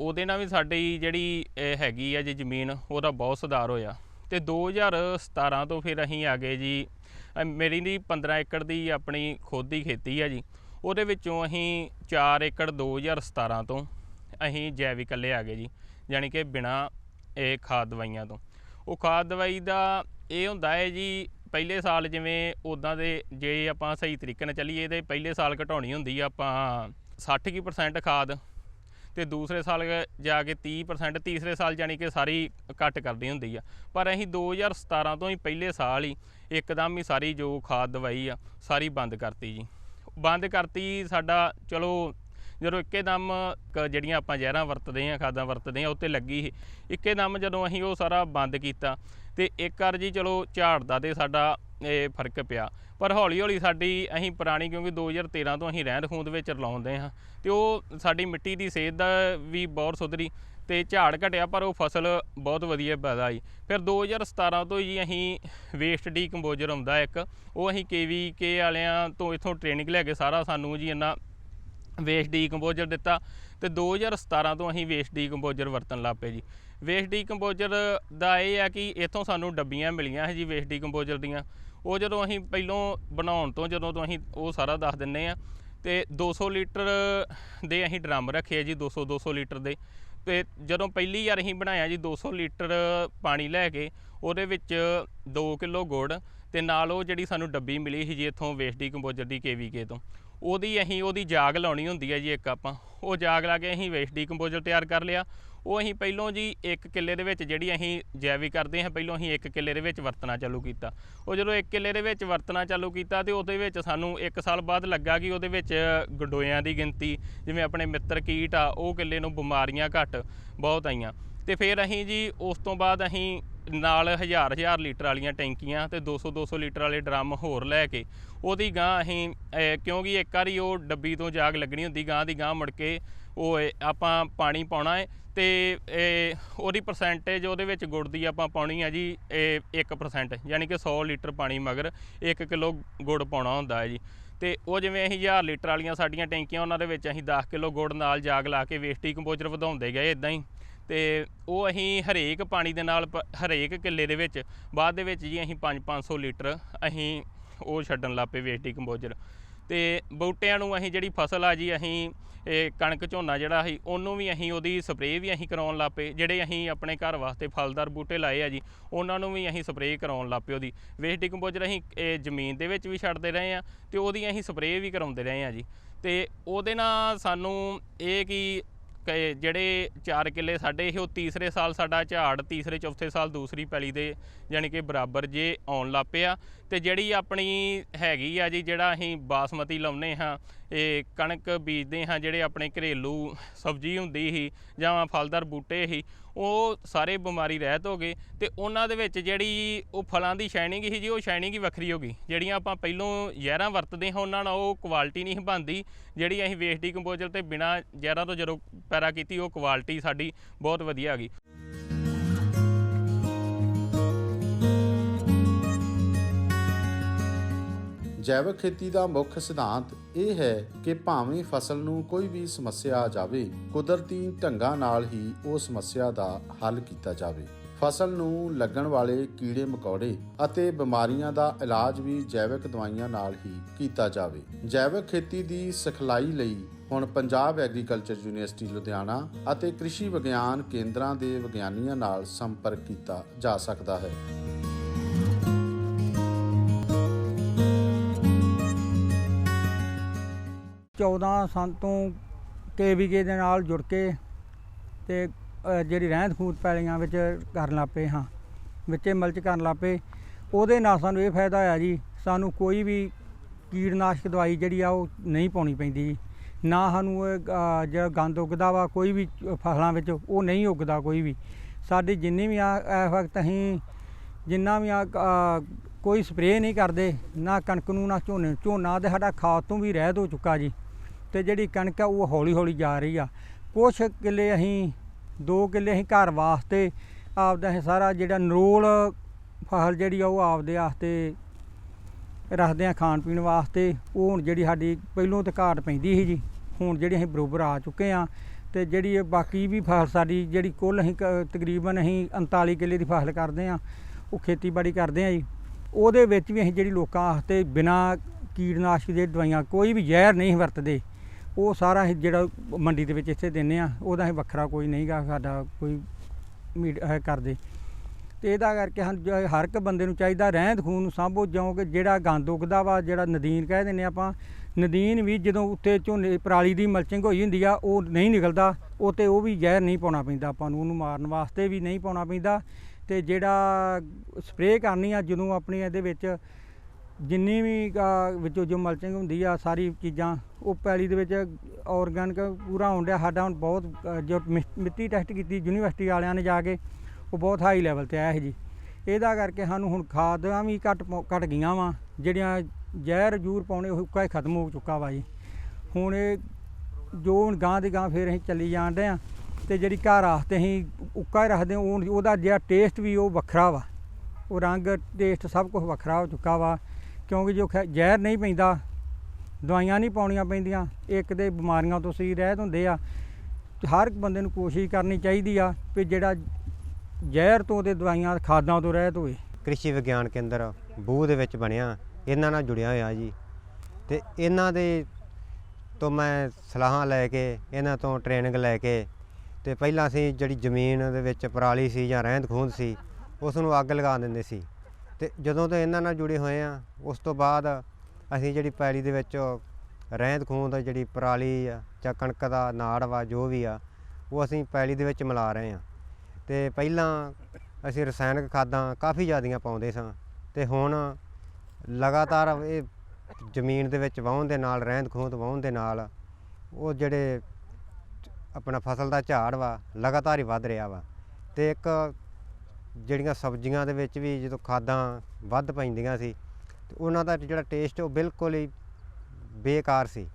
ਉਹਦੇ ਨਾਲ ਵੀ ਸਾਡੀ ਜਿਹੜੀ ਹੈਗੀ ਆ ਜੀ ਜ਼ਮੀਨ, ਉਹਦਾ ਬਹੁਤ ਸੁਧਾਰ ਹੋਇਆ। ਤੇ 2017 ਤੋਂ ਫਿਰ ਅਸੀਂ ਆ ਗਏ ਜੀ ਮੇਰੀ ਦੀ 15 ਏਕੜ ਦੀ ਆਪਣੀ ਖੁਦ ਦੀ ਖੇਤੀ ਆ ਜੀ, ਉਹਦੇ ਵਿੱਚੋਂ ਅਸੀਂ 4 ਏਕੜ 2017 ਤੋਂ ਅਸੀਂ ਜੈਵਿਕ ਲੈ ਆ ਗਏ ਜੀ ਯਾਨੀ ਕਿ ਬਿਨਾ ਇਹ ਖਾਦ ਦਵਾਈਆਂ ਤੋਂ। ਉਹ ਖਾਦ ਦਵਾਈ ਦਾ ਇਹ ਹੁੰਦਾ ਹੈ ਜੀ, ਪਹਿਲੇ ਸਾਲ ਜਿਵੇਂ ਉਦਾਂ ਦੇ ਜੇ ਆਪਾਂ ਸਹੀ ਤਰੀਕੇ ਨਾਲ ਚੱਲੀਏ ਤੇ ਪਹਿਲੇ ਸਾਲ ਘਟਾਉਣੀ ਹੁੰਦੀ ਆ ਆਪਾਂ 60% ਕੀ percent ਖਾਦ ਤੇ ਦੂਸਰੇ ਸਾਲ ਜਾ ਕੇ 30% ਤੀਸਰੇ ਸਾਲ ਜਾਨੀ ਕਿ ਸਾਰੀ ਘੱਟ ਕਰਦੀ ਹੁੰਦੀ ਆ। ਪਰ ਅਸੀਂ 2017 ਤੋਂ ਹੀ ਪਹਿਲੇ ਸਾਲ ਹੀ ਇੱਕਦਮ ਹੀ ਸਾਰੀ ਜੋ ਖਾਦ ਦਵਾਈ ਆ, ਸਾਰੀ ਬੰਦ ਕਰਤੀ ਜੀ। ਬੰਦ ਕਰਤੀ ਸਾਡਾ, ਚਲੋ ਜਦੋਂ ਇੱਕੇਦਮ ਕ- ਜਿਹੜੀਆਂ ਆਪਾਂ ਜ਼ਹਿਰਾਂ ਵਰਤਦੇ ਆ ਖਾਦਾਂ ਵਰਤਦੇ ਆ ਉੱਤੇ ਲੱਗੀ ਸੀ ਇੱਕੇਦਮ ਜਦੋਂ ਅਸੀਂ ਉਹ ਸਾਰਾ ਬੰਦ ਕੀਤਾ ਤੇ ਇੱਕ ਵਾਰ ਜੀ ਚਲੋ ਝਾੜ ਦਾ ਤੇ ਸਾਡਾ ਇਹ ਫ਼ਰਕ ਪਿਆ। ਪਰ ਹੌਲੀ ਹੌਲੀ ਸਾਡੀ ਅਸੀਂ ਪੁਰਾਣੀ, ਕਿਉਂਕਿ 2013 ਤੋਂ ਅਸੀਂ ਰਹਿੰਦ ਖੂੰਦ ਵਿੱਚ ਰਲਾਉਂਦੇ ਹਾਂ, ਤੇ ਉਹ ਸਾਡੀ ਮਿੱਟੀ ਦੀ ਸਿਹਤ ਦਾ ਵੀ ਬਹੁਤ ਸੁਧਰੀ ਤੇ ਝਾੜ ਘਟਿਆ, ਪਰ ਉਹ ਫਸਲ ਬਹੁਤ ਵਧੀਆ ਪੈਦਾ ਆਈ ਫਿਰ 2017 ਤੋਂ ਜੀ ਅਸੀਂ ਵੇਸਟ ਡੀਕੰਪੋਜ਼ਰ ਹੁੰਦਾ ਇੱਕ, ਉਹ ਅਸੀਂ ਕੇਵੀਕੇ ਵਾਲਿਆਂ ਤੋਂ ਇਥੋਂ ਟ੍ਰੇਨਿੰਗ ਲੈ ਕੇ ਸਾਰਾ ਸਾਨੂੰ ਜੀ ਇਹਨਾਂ ਵੇਸਟ ਡੀਕੰਪੋਜ਼ਰ ਦਿੱਤਾ ਤੇ 2017 ਤੋਂ ਅਸੀਂ ਵੇਸਟ ਡੀਕੰਪੋਜ਼ਰ ਵਰਤਣ ਲੱਗ ਪਏ ਜੀ। ਵੇਸਟ ਡੀਕੰਪੋਜ਼ਰ ਦਾ ਇਹ ਆ ਕਿ ਇੱਥੋਂ ਸਾਨੂੰ ਡੱਬੀਆਂ ਮਿਲੀਆਂ ਹੈ ਜੀ ਵੇਸਟ ਡੀਕੰਪੋਜ਼ਰ ਦੀਆਂ। ਉਹ ਜਦੋਂ ਅਸੀਂ ਪਹਿਲੋਂ ਬਣਾਉਣ ਤੋਂ ਜਦੋਂ ਤੋਂ ਅਸੀਂ ਉਹ ਸਾਰਾ ਦੱਸ ਦਿੰਨੇ ਆ ਤੇ 200 ਲੀਟਰ ਦੇ ਅਸੀਂ ਡਰਮ ਰੱਖੇ ਆ ਜੀ 200 200 ਲੀਟਰ ਦੇ। ਤੇ ਜਦੋਂ ਪਹਿਲੀ ਵਾਰ ਅਸੀਂ ਬਣਾਇਆ ਜੀ 200 ਲੀਟਰ ਪਾਣੀ ਲੈ ਕੇ, ਉਹਦੇ ਵਿੱਚ 2 ਕਿਲੋ ਗੁੜ ਤੇ ਨਾਲ ਉਹ ਜਿਹੜੀ ਸਾਨੂੰ ਡੱਬੀ ਮਿਲੀ ਸੀ ਜੀ ਇੱਥੋਂ ਵੇਸਟ ਡੀਕੰਪੋਜ਼ਰ ਦੀ ਕੇਵੀਕੇ ਤੋਂ। ਉਹਦੀ ਅਸੀਂ ਉਹਦੀ ਜਾਗ ਲਾਉਣੀ ਹੁੰਦੀ ਹੈ ਜੀ ਇੱਕ ਆਪਾਂ। ਉਹ ਜਾਗ ਲਾ ਕੇ ਅਸੀਂ ਵੇਸਟ ਡੀਕੰਪੋਜ਼ਰ ਤਿਆਰ ਕਰ ਲਿਆ। ਉਹ ਅਸੀਂ ਪਹਿਲੋਂ ਜੀ ਇੱਕ ਕਿੱਲੇ ਦੇ ਵਿੱਚ ਜਿਹੜੀ ਅਸੀਂ ਜੈਵਿਕ ਕਰਦੇ ਹਾਂ, ਪਹਿਲੋਂ ਅਸੀਂ ਇੱਕ ਕਿੱਲੇ ਦੇ ਵਿੱਚ ਵਰਤਣਾ ਚਾਲੂ ਕੀਤਾ। ਉਹ ਜਦੋਂ ਇੱਕ ਕਿੱਲੇ ਦੇ ਵਿੱਚ ਵਰਤਣਾ ਚਾਲੂ ਕੀਤਾ ਤੇ ਉਹਦੇ ਵਿੱਚ ਸਾਨੂੰ ਇੱਕ ਸਾਲ ਬਾਅਦ ਲੱਗਾ ਕਿ ਉਹਦੇ ਵਿੱਚ ਗੰਡੋਇਆਂ ਦੀ ਗਿਣਤੀ, ਜਿਵੇਂ ਆਪਣੇ ਮਿੱਤਰ ਕੀਟ ਆ, ਉਹ ਕਿੱਲੇ ਨੂੰ ਬਿਮਾਰੀਆਂ ਘੱਟ ਬਹੁਤ ਆਈਆਂ। ਤੇ ਫਿਰ ਅਸੀਂ ਜੀ ਉਸ ਤੋਂ ਬਾਅਦ ਅਸੀਂ ਨਾਲ ਹਜ਼ਾਰ ਹਜ਼ਾਰ ਲੀਟਰ ਵਾਲੀਆਂ ਟੈਂਕੀਆਂ ਤੇ 200 200 ਲੀਟਰ ਵਾਲੇ ਡਰਮ ਹੋਰ ਲੈ ਕੇ ਉਹਦੀ ਗਾਂ ਅਸੀਂ ਕਿਉਂਕਿ ਇੱਕ ਵਾਰੀ ਉਹ ਡੱਬੀ ਤੋਂ ਜਾਗ ਲੱਗਣੀ ਹੁੰਦੀ, ਗਾਂ ਦੀ ਗਾਂ ਮੁੜ ਕੇ ਉਹ ਇਹ ਆਪਾਂ ਪਾਣੀ ਪਾਉਣਾ ਹੈ ਤੇ ਉਹਦੀ ਪਰਸੈਂਟੇਜ ਉਹਦੇ ਵਿੱਚ ਗੁੜ ਦੀ ਆਪਾਂ ਪਾਉਣੀ ਆ ਜੀ ਇਹ 1% ਯਾਨੀ ਕਿ 100 ਲੀਟਰ ਪਾਣੀ ਮਗਰ 1 ਕਿਲੋ ਗੁੜ ਪਾਉਣਾ ਹੁੰਦਾ ਹੈ ਜੀ। ਤੇ ਉਹ ਜਿਵੇਂ ਅਸੀਂ 1000 ਲੀਟਰ ਵਾਲੀਆਂ ਸਾਡੀਆਂ ਟੈਂਕੀਆਂ, ਉਹਨਾਂ ਦੇ ਵਿੱਚ ਅਸੀਂ 10 ਕਿਲੋ ਗੁੜ ਨਾਲ ਜਾਗ ਲਾ ਕੇ ਵੇਸਟੀ ਕੰਪੋਜ਼ਰ ਵਧਾਉਂਦੇ ਗਏ ਇਦਾਂ ਹੀ। ਤੇ ਉਹ ਅਸੀਂ ਹਰੇਕ ਪਾਣੀ ਦੇ ਨਾਲ ਪ- ਹਰੇਕ ਕਿੱਲੇ ਦੇ ਵਿੱਚ, ਬਾਅਦ ਦੇ ਵਿੱਚ ਜੀ ਅਸੀਂ 5-500 ਲੀਟਰ ਅਸੀਂ ਉਹ ਛੱਡਣ ਲੱਪੇ ਵੇਸਟੀ ਕੰਪੋਜ਼ਰ ਤੇ ਬੂਟਿਆਂ ਨੂੰ ਅਸੀਂ ਜਿਹੜੀ ਫਸਲ ਆ ਜੀ ਅਸੀਂ, ਇਹ ਕਣਕ ਝੋਨਾ ਜਿਹੜਾ ਸੀ ਉਹਨੂੰ ਵੀ ਅਸੀਂ ਉਹਦੀ ਸਪਰੇਅ ਵੀ ਅਸੀਂ ਕਰਾਉਣ ਲੱਪੇ ਜਿਹੜੇ ਅਸੀਂ ਆਪਣੇ ਘਰ ਵਾਸਤੇ ਫਲਦਾਰ ਬੂਟੇ ਲਾਏ ਆ ਜੀ, ਉਹਨਾਂ ਨੂੰ ਵੀ ਅਸੀਂ ਸਪਰੇਅ ਕਰਾਉਣ ਲੱਪੇ ਉਹਦੀ। ਵੇਸਟ ਡਿਕੰਪੋਜ਼ਰ ਅਸੀਂ ਇਹ ਜ਼ਮੀਨ ਦੇ ਵਿੱਚ ਵੀ ਛੱਡਦੇ ਰਹੇ ਆ ਤੇ ਉਹਦੀ ਅਸੀਂ ਸਪਰੇਅ ਵੀ ਕਰਾਉਂਦੇ ਰਹੇ ਆ ਜੀ। ਤੇ ਉਹਦੇ ਨਾਲ ਸਾਨੂੰ ਇਹ ਕਿ ਜਿਹੜੇ 4 ਕਿੱਲੇ ਸਾਡੇ, ਇਹ ਉਹ ਤੀਸਰੇ ਸਾਲ ਸਾਡਾ ਝਾੜ, ਤੀਸਰੇ, ਚੌਥੇ ਸਾਲ ਦੂਸਰੀ ਪੈਲੀ ਦੇ ਯਾਨੀ ਕਿ ਬਰਾਬਰ ਜੇ ਆਉਣ ਲੱਗ ਪਿਆ। ਤੇ ਜਿਹੜੀ ਆਪਣੀ ਹੈਗੀ ਆ ਜੀ, ਜਿਹੜਾ ਅਸੀਂ ਬਾਸਮਤੀ ਲਾਉਨੇ ਹਾਂ, ਇਹ ਕਣਕ ਬੀਜਦੇ ਹਾਂ, ਜਿਹੜੇ ਆਪਣੇ ਘਰੇਲੂ ਸਬਜ਼ੀ ਹੁੰਦੀ ਸੀ ਜਾਂ ਫਲਦਾਰ ਬੂਟੇ ਸੀ ਉਹ ਸਾਰੇ ਬਿਮਾਰੀ ਰਹਿਤ ਹੋ ਗਏ ਤੇ ਉਹਨਾਂ ਦੇ ਵਿੱਚ ਜਿਹੜੀ ਉਹ ਫਲਾਂ ਦੀ ਸ਼ਾਈਨਿੰਗ ਸੀ ਜੀ, ਉਹ ਸ਼ਾਈਨਿੰਗ ਹੀ ਵੱਖਰੀ ਹੋ ਗਈ। ਜਿਹੜੀਆਂ ਆਪਾਂ ਪਹਿਲੋਂ ਜ਼ਹਿਰਾਂ ਵਰਤਦੇ ਹਾਂ, ਉਹਨਾਂ ਨਾਲ ਉਹ ਕੁਆਲਿਟੀ ਨਹੀਂ ਬਣਦੀ। ਜਿਹੜੀ ਅਸੀਂ ਵੇਸਟ ਡੀਕੰਪੋਜ਼ਰ ਤੇ ਬਿਨਾ ਜ਼ਹਿਰਾਂ ਤੋਂ ਜਦੋਂ ਪੈਰਾ ਕੀਤੀ, ਉਹ ਕੁਆਲਿਟੀ ਸਾਡੀ ਬਹੁਤ ਵਧੀਆ ਆ ਗਈ। ਜੈਵਿਕ ਖੇਤੀ ਦਾ ਮੁੱਖ ਸਿਧਾਂਤ ਇਹ ਹੈ ਕਿ ਭਾਵੇਂ ਫਸਲ ਨੂੰ ਕੋਈ ਵੀ ਸਮੱਸਿਆ ਆ ਜਾਵੇ, ਕੁਦਰਤੀ ਢੰਗਾਂ ਨਾਲ ਹੀ ਉਹ ਸਮੱਸਿਆ ਦਾ ਹੱਲ ਕੀਤਾ ਜਾਵੇ। ਫਸਲ ਨੂੰ ਲੱਗਣ ਵਾਲੇ ਕੀੜੇ ਮਕੌੜੇ ਅਤੇ ਬਿਮਾਰੀਆਂ ਦਾ ਇਲਾਜ ਵੀ ਜੈਵਿਕ ਦਵਾਈਆਂ ਨਾਲ ਹੀ ਕੀਤਾ ਜਾਵੇ। ਜੈਵਿਕ ਖੇਤੀ ਦੀ ਸਿਖਲਾਈ ਲਈ ਹੁਣ ਪੰਜਾਬ ਐਗਰੀਕਲਚਰ ਯੂਨੀਵਰਸਿਟੀ ਲੁਧਿਆਣਾ ਅਤੇ ਕ੍ਰਿਸ਼ੀ ਵਿਗਿਆਨ ਕੇਂਦਰਾਂ ਦੇ ਵਿਗਿਆਨੀਆਂ ਨਾਲ ਸੰਪਰਕ ਕੀਤਾ ਜਾ ਸਕਦਾ ਹੈ। ਚੌਦਾਂ ਸੰਨ ਤੋਂ ਕੇਵੀਕੇ ਦੇ ਨਾਲ ਜੁੜ ਕੇ ਤੇ ਅ, ਜਿਹੜੀ ਰਹਿੰਦ ਖੂਦ ਪੈਲੀਆਂ ਵਿੱਚ ਕਰਨ ਲੱਗ ਪਏ ਹਾਂ ਵਿੱਚੇ ਮਲਚ ਕਰਨ ਲੱਗ ਪਏ। ਉਹਦੇ ਨਾਲ ਸਾਨੂੰ ਇਹ ਫਾਇਦਾ ਹੋਇਆ ਜੀ ਸਾਨੂੰ ਕੋਈ ਵੀ ਕੀਟਨਾਸ਼ਕ ਦਵਾਈ ਜਿਹੜੀ ਆ ਉਹ ਨਹੀਂ ਪਾਉਣੀ ਪੈਂਦੀ ਜੀ। ਨਾ ਸਾਨੂੰ ਇਹ, ਅ, ਜਿਹੜਾ ਗੰਦ ਉੱਗਦਾ ਵਾ ਕੋਈ ਵੀ ਫਸਲਾਂ ਵਿੱਚ ਉਹ ਨਹੀਂ ਉੱਗਦਾ ਕੋਈ ਵੀ। ਸਾਡੀ ਜਿੰਨੀ ਵੀ ਆ ਇਸ ਵਕਤ ਅਸੀਂ ਜਿੰਨਾ ਵੀ ਆ ਅ, ਕੋਈ ਸਪਰੇਅ ਨਹੀਂ ਕਰਦੇ ਨਾ ਕਣਕ ਨੂੰ ਨਾ ਝੋਨੇ ਨੂੰ। ਝੋਨਾ ਤੇ ਸਾਡਾ ਖਾਦ ਤੋਂ ਵੀ ਰਹਿਤ ਹੋ ਚੁੱਕਾ ਜੀ। ਤੇ ਜਿਹੜੀ ਕਣਕ ਆ, ਉਹ ਹੌਲੀ ਹੌਲੀ ਜਾ ਰਹੀ ਆ। ਕੁਛ ਕਿੱਲੇ ਅਸੀਂ, ਦੋ ਕਿੱਲੇ ਅਸੀਂ ਘਰ ਵਾਸਤੇ ਆਪਦਾ ਇਹ ਸਾਰਾ ਜਿਹੜਾ ਨਰੋਲ ਫਸਲ ਜਿਹੜੀ ਆ, ਉਹ ਆਪਦੇ ਵਾਸਤੇ ਰੱਖਦੇ ਆ ਖਾਣ ਪੀਣ ਵਾਸਤੇ। ਉਹ ਹੁਣ ਜਿਹੜੀ ਸਾਡੀ ਪਹਿਲੋਂ ਤੇ ਘਾਟ ਪੈਂਦੀ ਸੀ ਜੀ, ਹੁਣ ਜਿਹੜੀ ਅਸੀਂ ਬਰੋਬਰ ਆ ਚੁੱਕੇ ਆ ਤੇ ਜਿਹੜੀ ਇਹ ਬਾਕੀ ਵੀ ਫਸਲ ਸਾਡੀ ਜਿਹੜੀ ਕੁੱਲ ਅਸੀਂ ਕ- ਤਕਰੀਬਨ ਅਸੀਂ 39 ਕਿੱਲੇ ਦੀ ਫਸਲ ਕਰਦੇ ਆ, ਉਹ ਖੇਤੀਬਾੜੀ ਕਰਦੇ ਆ ਜੀ। ਉਹਦੇ ਵਿੱਚ ਵੀ ਅਸੀਂ ਜਿਹੜੀ ਲੋਕਾਂ ਵਾਸਤੇ ਬਿਨਾ ਕੀਟਨਾਸ਼ਕ ਦੇ ਦਵਾਈਆਂ ਕੋਈ ਵੀ ਜ਼ਹਿਰ ਨਹੀਂ ਵਰਤਦੇ। ਉਹ ਸਾਰਾ ਅਸੀਂ ਜਿਹੜਾ ਮੰਡੀ ਦੇ ਵਿੱਚ ਇੱਥੇ ਦਿੰਨੇ ਆ, ਉਹਦਾ ਅਸੀਂ ਵੱਖਰਾ ਕੋਈ ਨਹੀਂਗਾ ਸਾਡਾ ਕੋਈ ਮੀਡ ਕਰਦੇ। ਤੇ ਇਹਦਾ ਕਰਕੇ ਹਨ ਹਰ ਇੱਕ ਬੰਦੇ ਨੂੰ ਚਾਹੀਦਾ ਰਹਿੰਦ ਖੂਨ ਨੂੰ ਸਾਂਭੋ, ਜਿਉਂ ਜਿਹੜਾ ਗੰਦ ਉਗਦਾ ਵਾ, ਜਿਹੜਾ ਨਦੀਨ ਕਹਿ ਦਿੰਦੇ ਆਪਾਂ, ਨਦੀਨ ਵੀ ਜਦੋਂ ਉੱਤੇ ਝੋਨੇ ਪਰਾਲੀ ਦੀ ਮਲਚਿੰਗ ਹੋਈ ਹੁੰਦੀ ਆ, ਉਹ ਨਹੀਂ ਨਿਕਲਦਾ ਉਹ ਤੇ ਉਹ ਵੀ ਜ਼ਹਿਰ ਨਹੀਂ ਪਾਉਣਾ ਪੈਂਦਾ ਆਪਾਂ ਨੂੰ, ਉਹਨੂੰ ਮਾਰਨ ਵਾਸਤੇ ਵੀ ਨਹੀਂ ਪਾਉਣਾ ਪੈਂਦਾ। ਤੇ ਜਿਹੜਾ ਸਪਰੇਅ ਕਰਨੀ ਆ, ਜਦੋਂ ਆਪਣੀ ਇਹਦੇ ਵਿੱਚ ਜਿੰਨੀ ਵੀ ਅਹ, ਵਿੱਚੋਂ ਜੋ ਮਲਚਿੰਗ ਹੁੰਦੀ ਆ ਸਾਰੀ ਚੀਜ਼ਾਂ ਉਹ ਪੈਲੀ ਦੇ ਵਿੱਚ ਆਰਗੈਨਿਕ ਪੂਰਾ ਹੋਣ ਡਿਆ। ਸਾਡਾ ਹੁਣ ਬਹੁਤ ਅਹ, ਜੋ ਮਿ- ਮਿੱਟੀ ਟੈਸਟ ਕੀਤੀ ਯੂਨੀਵਰਸਿਟੀ ਵਾਲਿਆਂ ਨੇ ਜਾ ਕੇ ਉਹ ਬਹੁਤ ਹਾਈ ਲੈਵਲ ਤੇ ਆਇਆ ਸੀ ਜੀ। ਇਹਦਾ ਕਰਕੇ ਸਾਨੂੰ ਹੁਣ ਖਾਦਾਂ ਵੀ ਘੱਟ ਪਾ- ਘੱਟ ਗਈਆਂ ਵਾ। ਜਿਹੜੀਆਂ ਜ਼ਹਿਰ ਜੂਰ ਪਾਉਣੇ ਉਹ ਹੁੱਕਾ ਹੀ ਖਤਮ ਹੋ ਚੁੱਕਾ ਵਾ ਜੀ। ਹੁਣ ਇਹ ਜੋ ਹੁਣ ਗਾਂ ਦੇ ਗਾਂ ਫੇਰ ਅਸੀਂ ਚੱਲੀ ਜਾਂਦੇ ਆ ਤੇ ਜਿਹੜੀ ਘਰ ਵਾਸਤੇ ਅਸੀਂ ਉੱਕਾ ਹੀ ਰੱਖਦੇ ਹਾਂ, ਉਹ ਉਹਦਾ ਜਿਹੜਾ ਟੇਸਟ ਵੀ ਉਹ ਵੱਖਰਾ ਵਾ। ਉਹ ਰੰਗ ਟੇਸਟ ਸਭ ਕੁਝ ਵੱਖਰਾ ਹੋ ਚੁੱਕਾ ਵਾ। ਕਿਉਂਕਿ ਜੋ ਖੈ- ਜ਼ਹਿਰ ਨਹੀਂ ਪੈਂਦਾ, ਦਵਾਈਆਂ ਨਹੀਂ ਪਾਉਣੀਆਂ ਪੈਂਦੀਆਂ, ਇੱਕ ਦੇ ਬਿਮਾਰੀਆਂ ਤੋਂ ਸਹੀ ਰਹਿਤ ਹੁੰਦੇ ਆ। ਹਰ ਇੱਕ ਬੰਦੇ ਨੂੰ ਕੋਸ਼ਿਸ਼ ਕਰਨੀ ਚਾਹੀਦੀ ਆ ਵੀ ਜਿਹੜਾ ਜ਼ਹਿਰ ਤੋਂ ਤੇ ਦਵਾਈਆਂ, ਖਾਦਾਂ ਤੋਂ ਰਹਿਤ ਹੋਵੇ। ਕ੍ਰਿਸ਼ੀ ਵਿਗਿਆਨ ਕੇਂਦਰ ਬੂਹ ਦੇ ਵਿੱਚ ਬਣਿਆ, ਇਹਨਾਂ ਨਾਲ ਜੁੜਿਆ ਹੋਇਆ ਜੀ। ਤੇ ਇਹਨਾਂ ਦੇ ਤੋਂ ਮੈਂ ਸਲਾਹਾਂ ਲੈ ਕੇ, ਇਹਨਾਂ ਤੋਂ ਟ੍ਰੇਨਿੰਗ ਲੈ ਕੇ, ਤੇ ਪਹਿਲਾਂ ਅਸੀਂ ਜਿਹੜੀ ਜ਼ਮੀਨ ਦੇ ਵਿੱਚ ਪਰਾਲੀ ਸੀ ਜਾਂ ਰਹਿੰਦ ਖੂੰਦ ਸੀ, ਉਸ ਨੂੰ ਅੱਗ ਲਗਾ ਦਿੰਦੇ ਸੀ। ਤੇ ਜਦੋਂ ਤੋਂ ਇਹਨਾਂ ਨਾਲ ਜੁੜੇ ਹੋਏ ਆ, ਉਸ ਤੋਂ ਬਾਅਦ ਅਸੀਂ ਜਿਹੜੀ ਪੈਲੀ ਦੇ ਵਿੱਚ ਰਹਿੰਦ ਖੂੰਦ ਜਿਹੜੀ ਪਰਾਲੀ ਆ ਜਾਂ ਕਣਕ ਦਾ ਨਾੜ ਵਾ, ਜੋ ਵੀ ਆ, ਉਹ ਅਸੀਂ ਪੈਲੀ ਦੇ ਵਿੱਚ ਮਿਲਾ ਰਹੇ ਆ। ਤੇ ਪਹਿਲਾਂ ਅਸੀਂ ਰਸਾਇਣਿਕ ਖਾਦਾਂ ਕਾਫੀ ਜ਼ਿਆਦੀਆਂ ਪਾਉਂਦੇ ਸਾਂ ਤੇ ਹੁਣ ਲਗਾਤਾਰ ਇਹ ਜ਼ਮੀਨ ਦੇ ਵਿੱਚ ਵਾਹੁਣ ਦੇ ਨਾਲ, ਰਹਿੰਦ ਖੂੰਦ ਵਾਹੁਣ ਦੇ ਨਾਲ ਉਹ ਜਿਹੜੇ ਆਪਣਾ ਫਸਲ ਦਾ ਝਾੜ ਵਾ, ਲਗਾਤਾਰ ਹੀ ਵੱਧ ਰਿਹਾ ਵਾ। ਤੇ ਇੱਕ ਜਿਹੜੀਆਂ ਸਬਜ਼ੀਆਂ ਦੇ ਵਿੱਚ ਵੀ ਜਦੋਂ ਖਾਦਾਂ ਵੱਧ ਪੈਂਦੀਆਂ ਸੀ, ਤੇ ਉਹਨਾਂ ਦਾ ਜਿਹੜਾ ਟੇਸਟ ਉਹ ਬਿਲਕੁਲ ਹੀ ਬੇਕਾਰ ਸੀ।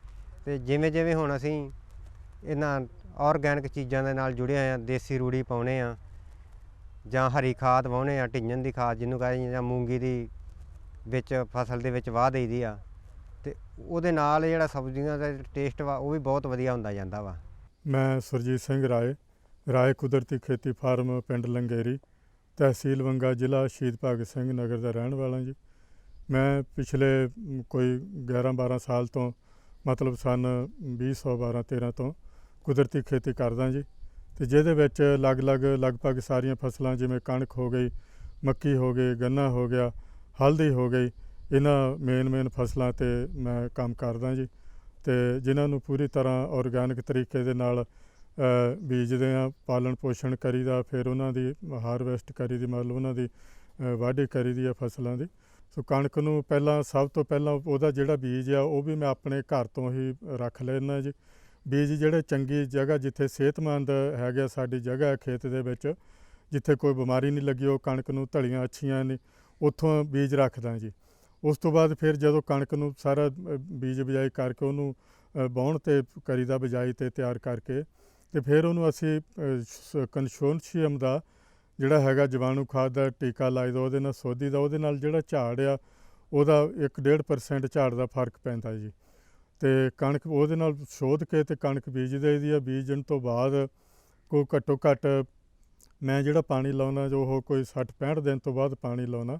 ਤੇ ਜਿਵੇਂ ਜਿਵੇਂ ਹੁਣ ਅਸੀਂ ਇਹਨਾਂ ਆਰਗੈਨਿਕ ਚੀਜ਼ਾਂ ਦੇ ਨਾਲ ਜੁੜੇ ਹੋਏ ਆ ਦੇਸੀ ਰੂੜੀ ਪਾਉਣੇ ਆ ਜਾਂ ਹਰੀ ਖਾਦ ਵਾਹੁੰਦੇ ਆ ਢਿੰਜਣ ਦੀ ਖਾਦ ਜਿਹਨੂੰ ਕਹਿੰਦੇ ਜਾਂ ਮੂੰਗੀ ਦੀ ਵਿੱਚ ਫਸਲ ਦੇ ਵਿੱਚ ਵਾਹ ਦੇਈਦੀ ਆ, ਤੇ ਉਹਦੇ ਨਾਲ ਜਿਹੜਾ ਸਬਜ਼ੀਆਂ ਦਾ ਟੇਸਟ ਵਾ, ਉਹ ਵੀ ਬਹੁਤ ਵਧੀਆ ਹੁੰਦਾ ਜਾਂਦਾ ਵਾ। ਮੈਂ ਸੁਰਜੀਤ ਸਿੰਘ ਰਾਏ ਰਾਏ ਕੁਦਰਤੀ ਖੇਤੀ ਫਾਰਮ ਪਿੰਡ ਲੰਗੇਰੀ। ਤਹਿਸੀਲ ਵੰਗਾ ਜ਼ਿਲ੍ਹਾ ਸ਼ਹੀਦ ਭਗਤ ਸਿੰਘ ਨਗਰ ਦਾ ਰਹਿਣ ਵਾਲਾ ਜੀ। ਮੈਂ ਪਿਛਲੇ ਕੋਈ 11 12 ਸਾਲ ਤੋਂ ਮਤਲਬ ਸਨ 2012 13 ਤੋਂ ਕੁਦਰਤੀ ਖੇਤੀ ਕਰਦਾ ਜੀ। ਤੇ ਜਿਹਦੇ ਵਿੱਚ ਅਲੱਗ-ਅਲੱਗ ਲਗਭਗ ਸਾਰੀਆਂ ਫਸਲਾਂ ਜਿਵੇਂ ਕਣਕ ਹੋ ਗਈ, ਮੱਕੀ ਹੋ ਗਈ, ਗੰਨਾ ਹੋ ਗਿਆ, ਹਲਦੀ ਹੋ ਗਈ, ਇਹਨਾਂ ਮੇਨ ਮੇਨ ਫਸਲਾਂ ਤੇ ਮੈਂ ਕੰਮ ਕਰਦਾ ਜੀ। ਤੇ ਜਿਨ੍ਹਾਂ ਨੂੰ ਪੂਰੀ ਤਰ੍ਹਾਂ ਆਰਗੈਨਿਕ ਤਰੀਕੇ ਦੇ ਨਾਲ ਬੀਜਦੇ ਆ ਪਾਲਣ ਪੋਸ਼ਣ ਕਰੀਦਾ ਫਿਰ ਉਹਨਾਂ ਦੀ ਹਾਰਵੈਸਟ ਕਰੀਦੀ ਮਤਲਬ ਉਹਨਾਂ ਦੀ ਅ, ਵਾਢੀ ਕਰੀਦੀ ਆ ਫਸਲਾਂ ਦੀ। ਸੋ ਕਣਕ ਨੂੰ ਪਹਿਲਾਂ ਸਭ ਤੋਂ ਪਹਿਲਾਂ ਉਹਦਾ ਜਿਹੜਾ ਬੀਜ ਆ ਉਹ ਵੀ ਮੈਂ ਆਪਣੇ ਘਰ ਤੋਂ ਹੀ ਰੱਖ ਲੈਣਾ ਜੀ। ਬੀਜ ਜਿਹੜੇ ਚੰਗੀ ਜਗ੍ਹਾ ਜਿੱਥੇ ਸਿਹਤਮੰਦ ਹੈਗਾ ਸਾਡੀ ਜਗ੍ਹਾ ਖੇਤ ਦੇ ਵਿੱਚ ਜਿੱਥੇ ਕੋਈ ਬਿਮਾਰੀ ਨਹੀਂ ਲੱਗੀ ਉਹ ਕਣਕ ਨੂੰ ਧਲੀਆਂ ਅੱਛੀਆਂ ਨੇ ਉੱਥੋਂ ਬੀਜ ਰੱਖਦਾ ਜੀ। ਉਸ ਤੋਂ ਬਾਅਦ ਫਿਰ ਜਦੋਂ ਕਣਕ ਨੂੰ ਸਾਰਾ ਬੀਜ ਬਿਜਾਈ ਕਰਕੇ ਉਹਨੂੰ ਅ, ਤੇ ਕਰੀਦਾ ਬਿਜਾਈ ਤੇ ਤਿਆਰ ਕਰਕੇ ਤੇ ਫਿਰ ਉਹਨੂੰ ਅਸੀਂ ਕੰਸ਼ੋਨਸ਼ੀਅਮ ਦਾ ਜਿਹੜਾ ਹੈਗਾ ਜੀਵਾਣੂ ਖਾਦ ਦਾ ਟੀਕਾ ਲਾਈ ਦਾ, ਉਹਦੇ ਨਾਲ ਸੋਧੀ ਦਾ, ਉਹਦੇ ਨਾਲ ਜਿਹੜਾ ਝਾੜ ਆ, ਉਹਦਾ 1.5% ਝਾੜ ਦਾ ਫ਼ਰਕ ਪੈਂਦਾ ਜੀ। ਤੇ ਕਣਕ ਉਹਦੇ ਨਾਲ ਸੋਧ ਕੇ ਤੇ ਕਣਕ ਬੀਜ ਦੇਈਦੀ ਆ, ਬੀਜਣ ਤੋਂ ਬਾਅਦ ਕੋਈ ਘੱਟੋ ਘੱਟ ਮੈਂ ਜਿਹੜਾ ਪਾਣੀ ਲਾਉਣਾ, ਜੋ ਉਹ ਕੋਈ 60 65 ਦਿਨ ਤੋਂ ਬਾਅਦ ਪਾਣੀ ਲਾਉਣਾ,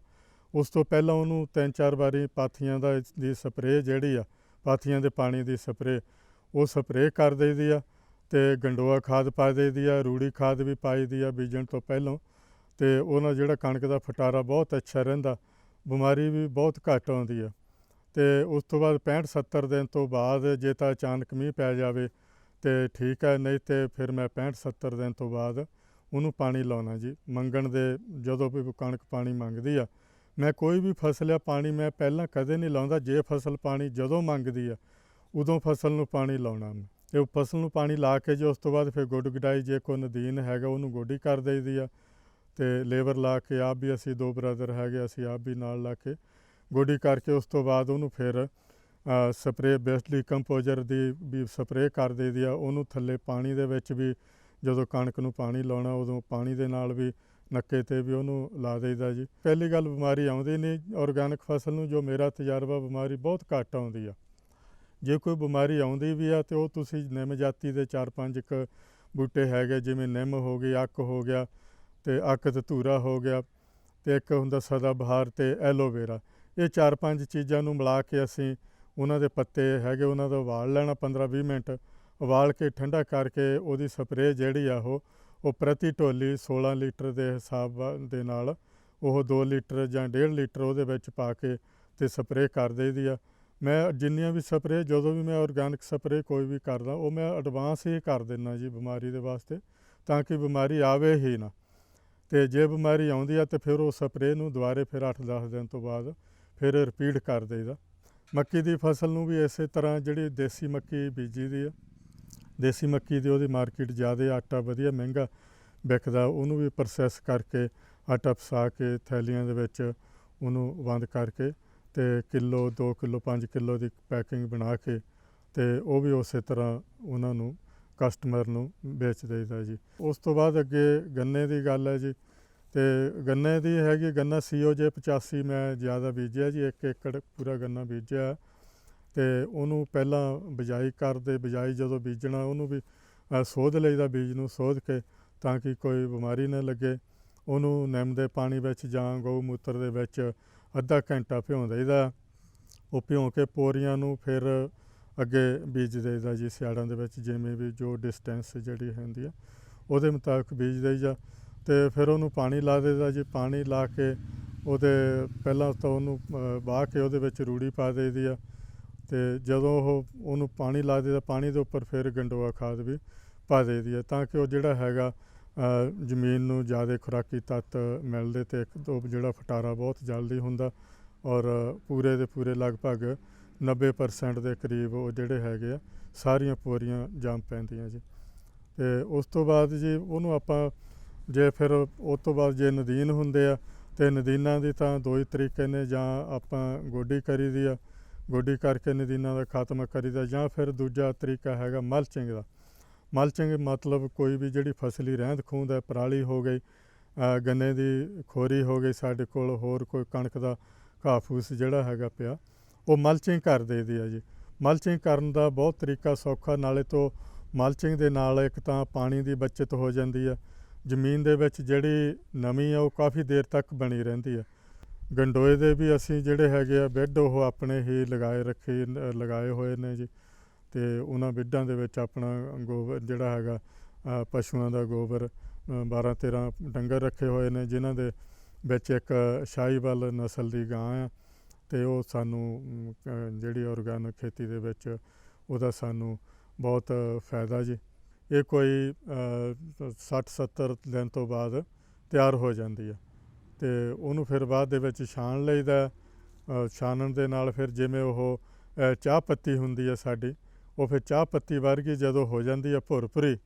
ਉਸ ਤੋਂ ਪਹਿਲਾਂ ਉਹਨੂੰ ਤਿੰਨ ਚਾਰ ਵਾਰੀ ਪਾਥੀਆਂ ਦਾ, ਦੀ ਸਪਰੇਅ ਜਿਹੜੀ ਆ, ਪਾਥੀਆਂ ਦੇ ਪਾਣੀ ਦੀ ਸਪਰੇਅ, ਉਹ ਸਪਰੇਅ ਕਰ ਦੇਈਦੀ ਆ। ਤੇ ਗੰਡੋਆ ਖਾਦ ਪਾ ਦੇਈਦੀ ਆ, ਰੂੜੀ ਖਾਦ ਵੀ ਪਾਈ ਦੀ ਆ ਬੀਜਣ ਤੋਂ ਪਹਿਲਾਂ। ਤੇ ਉਹਨਾਂ ਜਿਹੜਾ ਕਣਕ ਦਾ ਫਟਾਰਾ ਬਹੁਤ ਅੱਛਾ ਰਹਿੰਦਾ, ਬਿਮਾਰੀ ਵੀ ਬਹੁਤ ਘੱਟ ਆਉਂਦੀ ਆ। ਤੇ ਉਸ ਤੋਂ ਬਾਅਦ 65 70 ਦਿਨ ਤੋਂ ਬਾਅਦ ਜੇ ਤਾਂ ਅਚਾਨਕ ਮੀਂਹ ਪੈ ਜਾਵੇ ਤੇ ਠੀਕ ਹੈ ਨਹੀਂ ਤੇ ਫਿਰ ਮੈਂ 65 70 ਦਿਨ ਤੋਂ ਬਾਅਦ ਉਹਨੂੰ ਪਾਣੀ ਲਾਉਣਾ ਜੀ। ਮੰਗਣ ਦੇ ਜਦੋਂ ਵੀ ਕਣਕ ਪਾਣੀ ਮੰਗਦੀ ਆ, ਮੈਂ ਕੋਈ ਵੀ ਫਸਲ ਆ, ਪਾਣੀ ਮੈਂ ਪਹਿਲਾਂ ਕਦੇ ਨਹੀਂ ਲਾਉਂਦਾ। ਜੇ ਫਸਲ ਪਾਣੀ ਜਦੋਂ ਮੰਗਦੀ ਆ, ਉਦੋਂ ਫਸਲ ਨੂੰ ਪਾਣੀ ਲਾਉਣਾ ਮੈਂ। ਤੇ ਉਹ ਫਸਲ ਨੂੰ ਪਾਣੀ ਲਾ ਕੇ ਜੇ ਉਸ ਤੋਂ ਬਾਅਦ ਫਿਰ ਗੁੱਡ ਗਡਾਈ ਜੇ ਕੋਈ ਨਦੀਨ ਹੈਗਾ ਉਹਨੂੰ ਗੋਡੀ ਕਰ ਦੇਈਦੀ ਆ। ਤੇ ਲੇਬਰ ਲਾ ਕੇ ਆਪ ਵੀ ਅਸੀਂ ਦੋ ਬ੍ਰਦਰ ਹੈਗੇ, ਅਸੀਂ ਆਪ ਵੀ ਨਾਲ ਲਾ ਕੇ ਗੋਡੀ ਕਰਕੇ ਉਸ ਤੋਂ ਬਾਅਦ ਉਹਨੂੰ ਫਿਰ ਸਪਰੇਅ ਬੈਸਟ ਡੀਕੰਪੋਜ਼ਰ ਦੀ ਵੀ ਸਪਰੇਅ ਕਰ ਦੇਈਦੀ ਆ। ਉਹਨੂੰ ਥੱਲੇ ਪਾਣੀ ਦੇ ਵਿੱਚ ਵੀ ਜਦੋਂ ਕਣਕ ਨੂੰ ਪਾਣੀ ਲਾਉਣਾ ਉਦੋਂ ਪਾਣੀ ਦੇ ਨਾਲ ਵੀ ਨੱਕੇ ਤੇ ਵੀ ਉਹਨੂੰ ਲਾ ਦੇਈਦਾ ਜੀ। ਪਹਿਲੀ ਗੱਲ ਬਿਮਾਰੀ ਆਉਂਦੀ ਨਹੀਂ ਆਰਗੈਨਿਕ ਫਸਲ ਨੂੰ ਜੋ ਮੇਰਾ ਤਜਰਬਾ ਬਿਮਾਰੀ ਬਹੁਤ ਘੱਟ ਆਉਂਦੀ ਆ। ਜੇ ਕੋਈ ਬਿਮਾਰੀ ਆਉਂਦੀ ਵੀ ਆ ਤੇ ਉਹ ਤੁਸੀਂ ਨਿੰਮ ਜਾਤੀ ਦੇ ਚਾਰ ਪੰਜ ਇੱਕ ਬੂਟੇ ਹੈਗੇ, ਜਿਵੇਂ ਨਿੰਮ ਹੋ ਗਈ, ਅੱਕ ਹੋ ਗਿਆ ਤੇ ਅੱਕ ਧਤੂਰਾ ਹੋ ਗਿਆ ਤੇ ਇੱਕ ਹੁੰਦਾ ਸਦਾ ਬਹਾਰ ਤੇ ਐਲੋਵੇਰਾ। ਇਹ ਚਾਰ ਪੰਜ ਚੀਜ਼ਾਂ ਨੂੰ ਮਿਲਾ ਕੇ ਅਸੀਂ ਉਹਨਾਂ ਦੇ ਪੱਤੇ ਹੈਗੇ, ਉਹਨਾਂ ਦਾ ਉਬਾਲ ਲੈਣਾ 15-20 ਮਿੰਟ, ਉਬਾਲ ਕੇ ਠੰਡਾ ਕਰਕੇ ਉਹਦੀ ਸਪਰੇਅ ਜਿਹੜੀ ਆ ਉਹ ਉਹ ਪ੍ਰਤੀ ਢੋਲੀ 16 ਲੀਟਰ ਦੇ ਹਿਸਾਬ ਦੇ ਨਾਲ ਉਹ 2 ਲੀਟਰ ਜਾਂ 1.5 ਲੀਟਰ ਉਹਦੇ ਵਿੱਚ ਪਾ ਕੇ ਤੇ ਸਪਰੇਅ ਕਰ ਦੇਈਦੀ ਆ। ਮੈਂ ਜਿੰਨੀਆਂ ਵੀ ਸਪਰੇਅ, ਜਦੋਂ ਵੀ ਮੈਂ ਆਰਗੈਨਿਕ ਸਪਰੇਅ ਕੋਈ ਵੀ ਕਰਦਾ, ਉਹ ਮੈਂ ਐਡਵਾਂਸ ਹੀ ਕਰ ਦਿੰਦਾ ਜੀ ਬਿਮਾਰੀ ਦੇ ਵਾਸਤੇ, ਤਾਂ ਕਿ ਬਿਮਾਰੀ ਆਵੇ ਹੀ ਨਾ। ਤੇ ਜੇ ਬਿਮਾਰੀ ਆਉਂਦੀ ਆ, ਤੇ ਫਿਰ ਉਹ ਸਪਰੇਅ ਨੂੰ ਦੁਬਾਰੇ ਫਿਰ 8-10 ਦਿਨ ਤੋਂ ਬਾਅਦ ਫਿਰ ਰਿਪੀਟ ਕਰ ਦੇਈਦਾ। ਮੱਕੀ ਦੀ ਫਸਲ ਨੂੰ ਵੀ ਇਸੇ ਤਰ੍ਹਾਂ ਜਿਹੜੀ ਦੇਸੀ ਮੱਕੀ ਬੀਜੀ ਦੀ ਆ, ਦੇਸੀ ਮੱਕੀ ਦੀ ਉਹਦੀ ਮਾਰਕੀਟ ਜ਼ਿਆਦਾ ਆਟਾ ਵਧੀਆ ਮਹਿੰਗਾ ਵਿਕਦਾ, ਉਹਨੂੰ ਵੀ ਪ੍ਰੋਸੈਸ ਕਰਕੇ ਆਟਾ ਫਸਾ ਕੇ ਥੈਲੀਆਂ ਦੇ ਵਿੱਚ ਉਹਨੂੰ ਬੰਦ ਕਰਕੇ ਤੇ ਕਿਲੋ 2 ਕਿਲੋ 5 ਕਿਲੋ ਦੀ ਪੈਕਿੰਗ ਬਣਾ ਕੇ ਤੇ ਉਹ ਵੀ ਉਸੇ ਤਰ੍ਹਾਂ ਉਹਨਾਂ ਨੂੰ ਕਸਟਮਰ ਨੂੰ ਵੇਚ ਦਈਦਾ ਜੀ। ਉਸ ਤੋਂ ਬਾਅਦ ਅੱਗੇ ਗੰਨੇ ਦੀ ਗੱਲ ਹੈ ਜੀ। ਤੇ ਗੰਨੇ ਦੀ ਹੈਗੀ ਗੰਨਾ ਸੀਓਜੇ 85 ਮੈਂ ਜ਼ਿਆਦਾ ਬੀਜਿਆ ਜੀ 1 ਏਕੜ ਪੂਰਾ ਗੰਨਾ ਬੀਜਿਆ। ਤੇ ਉਹਨੂੰ ਪਹਿਲਾਂ ਬਿਜਾਈ ਕਰਦੇ ਬਿਜਾਈ ਜਦੋਂ ਬੀਜਣਾ ਉਹਨੂੰ ਵੀ ਅ, ਸੋਧ ਲਈਦਾ ਬੀਜ ਨੂੰ ਸੋਧ ਕੇ ਤਾਂ ਕਿ ਕੋਈ ਬਿਮਾਰੀ ਨਾ ਲੱਗੇ। ਉਹਨੂੰ ਨਿੰਮ ਦੇ ਪਾਣੀ ਵਿੱਚ ਜਾਂ ਗਊ ਮੂਤਰ ਦੇ ਵਿੱਚ ਅੱਧਾ ਘੰਟਾ ਭਿਉਂ ਦੇਈਦਾ। ਉਹ ਭਿਉਂ ਕੇ ਪੋਰੀਆਂ ਨੂੰ ਫਿਰ ਅੱਗੇ ਬੀਜ ਦੇਈਦਾ ਜੀ ਸਿਆੜਾਂ ਦੇ ਵਿੱਚ ਜਿਵੇਂ ਵੀ ਜੋ ਡਿਸਟੈਂਸ ਜਿਹੜੀ ਹੁੰਦੀ ਆ ਉਹਦੇ ਮੁਤਾਬਕ ਬੀਜ ਦੇਈਦਾ। ਤੇ ਫਿਰ ਉਹਨੂੰ ਪਾਣੀ ਲਾ ਦੇਈਦਾ ਜੀ ਪਾਣੀ ਲਾ ਕੇ ਉਹਦੇ ਪਹਿਲਾਂ ਤਾਂ ਉਹਨੂੰ ਅ, ਵਾਹ ਕੇ ਉਹਦੇ ਵਿੱਚ ਰੂੜੀ ਪਾ ਦੇਈਦੀ ਆ। ਤੇ ਜਦੋਂ ਉਹ ਉਹਨੂੰ ਪਾਣੀ ਲਾ ਦੇਦਾ ਪਾਣੀ ਦੇ ਉੱਪਰ ਫਿਰ ਗੰਡੋਆ ਖਾਦ ਵੀ ਪਾ ਦੇਈਦੀ ਆ ਤਾਂ ਕਿ ਉਹ ਜਿਹੜਾ ਹੈਗਾ ਜ਼ਮੀਨ ਨੂੰ ਜ਼ਿਆਦਾ ਖੁਰਾਕੀ ਤੱਤ ਮਿਲਦੇ ਤੇ ਇੱਕ ਦੋ ਜਿਹੜਾ ਫਟਾਰਾ ਬਹੁਤ ਜਲਦੀ ਹੁੰਦਾ ਔਰ ਪੂਰੇ ਦੇ ਪੂਰੇ ਲਗਭਗ 90% ਦੇ ਕਰੀਬ ਉਹ ਜਿਹੜੇ ਹੈਗੇ ਆ, ਸਾਰੀਆਂ ਪੂਰੀਆਂ ਜੰਮ ਪੈਂਦੀਆਂ ਜੀ। ਤੇ ਉਸ ਤੋਂ ਬਾਅਦ ਜੀ ਉਹਨੂੰ ਆਪਾਂ ਜੇ ਫਿਰ ਉਸ ਤੋਂ ਬਾਅਦ ਜੇ ਨਦੀਨ ਹੁੰਦੇ ਆ, ਤੇ ਨਦੀਨਾਂ ਦੀ ਤਾਂ ਦੋ ਹੀ ਤਰੀਕੇ ਨੇ ਜਾਂ ਆਪਾਂ ਗੋਡੀ ਕਰੀਦੀ ਆ, ਗੋਡੀ ਕਰਕੇ ਨਦੀਨਾਂ ਦਾ ਖਾਤਮਾ ਕਰੀਦਾ ਜਾਂ ਫਿਰ ਦੂਜਾ ਤਰੀਕਾ ਹੈਗਾ ਮਲਚਿੰਗ ਦਾ। ਮਲਚਿੰਗ ਮਤਲਬ ਕੋਈ ਵੀ ਜਿਹੜੀ ਫਸਲੀ ਰਹਿੰਦ ਖੂੰਹਦ ਹੈ, ਪਰਾਲੀ ਹੋ ਗਈ ਗੰਨੇ ਦੀ ਖੋਰੀ ਹੋ ਗਈ, ਸਾਡੇ ਕੋਲ ਹੋਰ ਕੋਈ ਕਣਕ ਦਾ ਘਾਹ ਜਿਹੜਾ ਹੈਗਾ ਪਿਆ, ਉਹ ਮਲਚਿੰਗ ਕਰ ਦੇਈਦੀ ਆ ਜੀ। ਮਲਚਿੰਗ ਕਰਨ ਦਾ ਬਹੁਤ ਤਰੀਕਾ ਸੌਖਾ, ਨਾਲੇ ਤੋਂ ਮਲਚਿੰਗ ਦੇ ਨਾਲ ਇੱਕ ਤਾਂ ਪਾਣੀ ਦੀ ਬਚਤ ਹੋ ਜਾਂਦੀ ਆ, ਜ਼ਮੀਨ ਦੇ ਵਿੱਚ ਜਿਹੜੀ ਨਮੀ ਆ, ਉਹ ਕਾਫੀ ਦੇਰ ਤੱਕ ਬਣੀ ਰਹਿੰਦੀ ਆ। ਗੰਡੋਏ ਦੇ ਵੀ ਅਸੀਂ ਜਿਹੜੇ ਹੈਗੇ ਆ, ਬੈੱਡ ਉਹ ਆਪਣੇ ਹੀ ਲਗਾਏ ਰੱਖੇ, ਲਗਾਏ ਹੋਏ ਨੇ ਜੀ। ਤੇ ਉਹਨਾਂ ਬੈੱਡਾਂ ਦੇ ਵਿੱਚ ਆਪਣਾ ਗੋਬਰ ਜਿਹੜਾ ਹੈਗਾ ਪਸ਼ੂਆਂ ਦਾ ਗੋਬਰ 12 13 ਡੰਗਰ ਰੱਖੇ ਹੋਏ ਨੇ ਜਿਨ੍ਹਾਂ ਦੇ ਵਿੱਚ ਇੱਕ ਸ਼ਾਹੀਵਾਲ ਨਸਲ ਦੀ ਗਾਂ ਆ ਤੇ ਉਹ ਸਾਨੂੰ ਜਿਹੜੀ ਆਰਗੈਨਿਕ ਖੇਤੀ ਦੇ ਵਿੱਚ ਉਹਦਾ ਸਾਨੂੰ ਬਹੁਤ ਫਾਇਦਾ ਜੀ। ਇਹ ਕੋਈ 60 70 ਦਿਨ ਤੋਂ ਬਾਅਦ ਤਿਆਰ ਹੋ ਜਾਂਦੀ ਹੈ ਤੇ ਉਹਨੂੰ ਫਿਰ ਬਾਅਦ ਦੇ ਵਿੱਚ ਛਾਣ ਲਈਦਾ ਅ, ਛਾਣਨ ਦੇ ਨਾਲ ਫਿਰ ਜਿਵੇਂ ਉਹ ਚਾਹ ਪੱਤੀ ਹੁੰਦੀ ਹੈ ਸਾਡੀ ਉਹ ਫਿਰ ਚਾਹ ਪੱਤੀ ਵਰਗੀ ਜਦੋਂ ਹੋ ਜਾਂਦੀ ਆ ਭੁਰਭੁਰੀ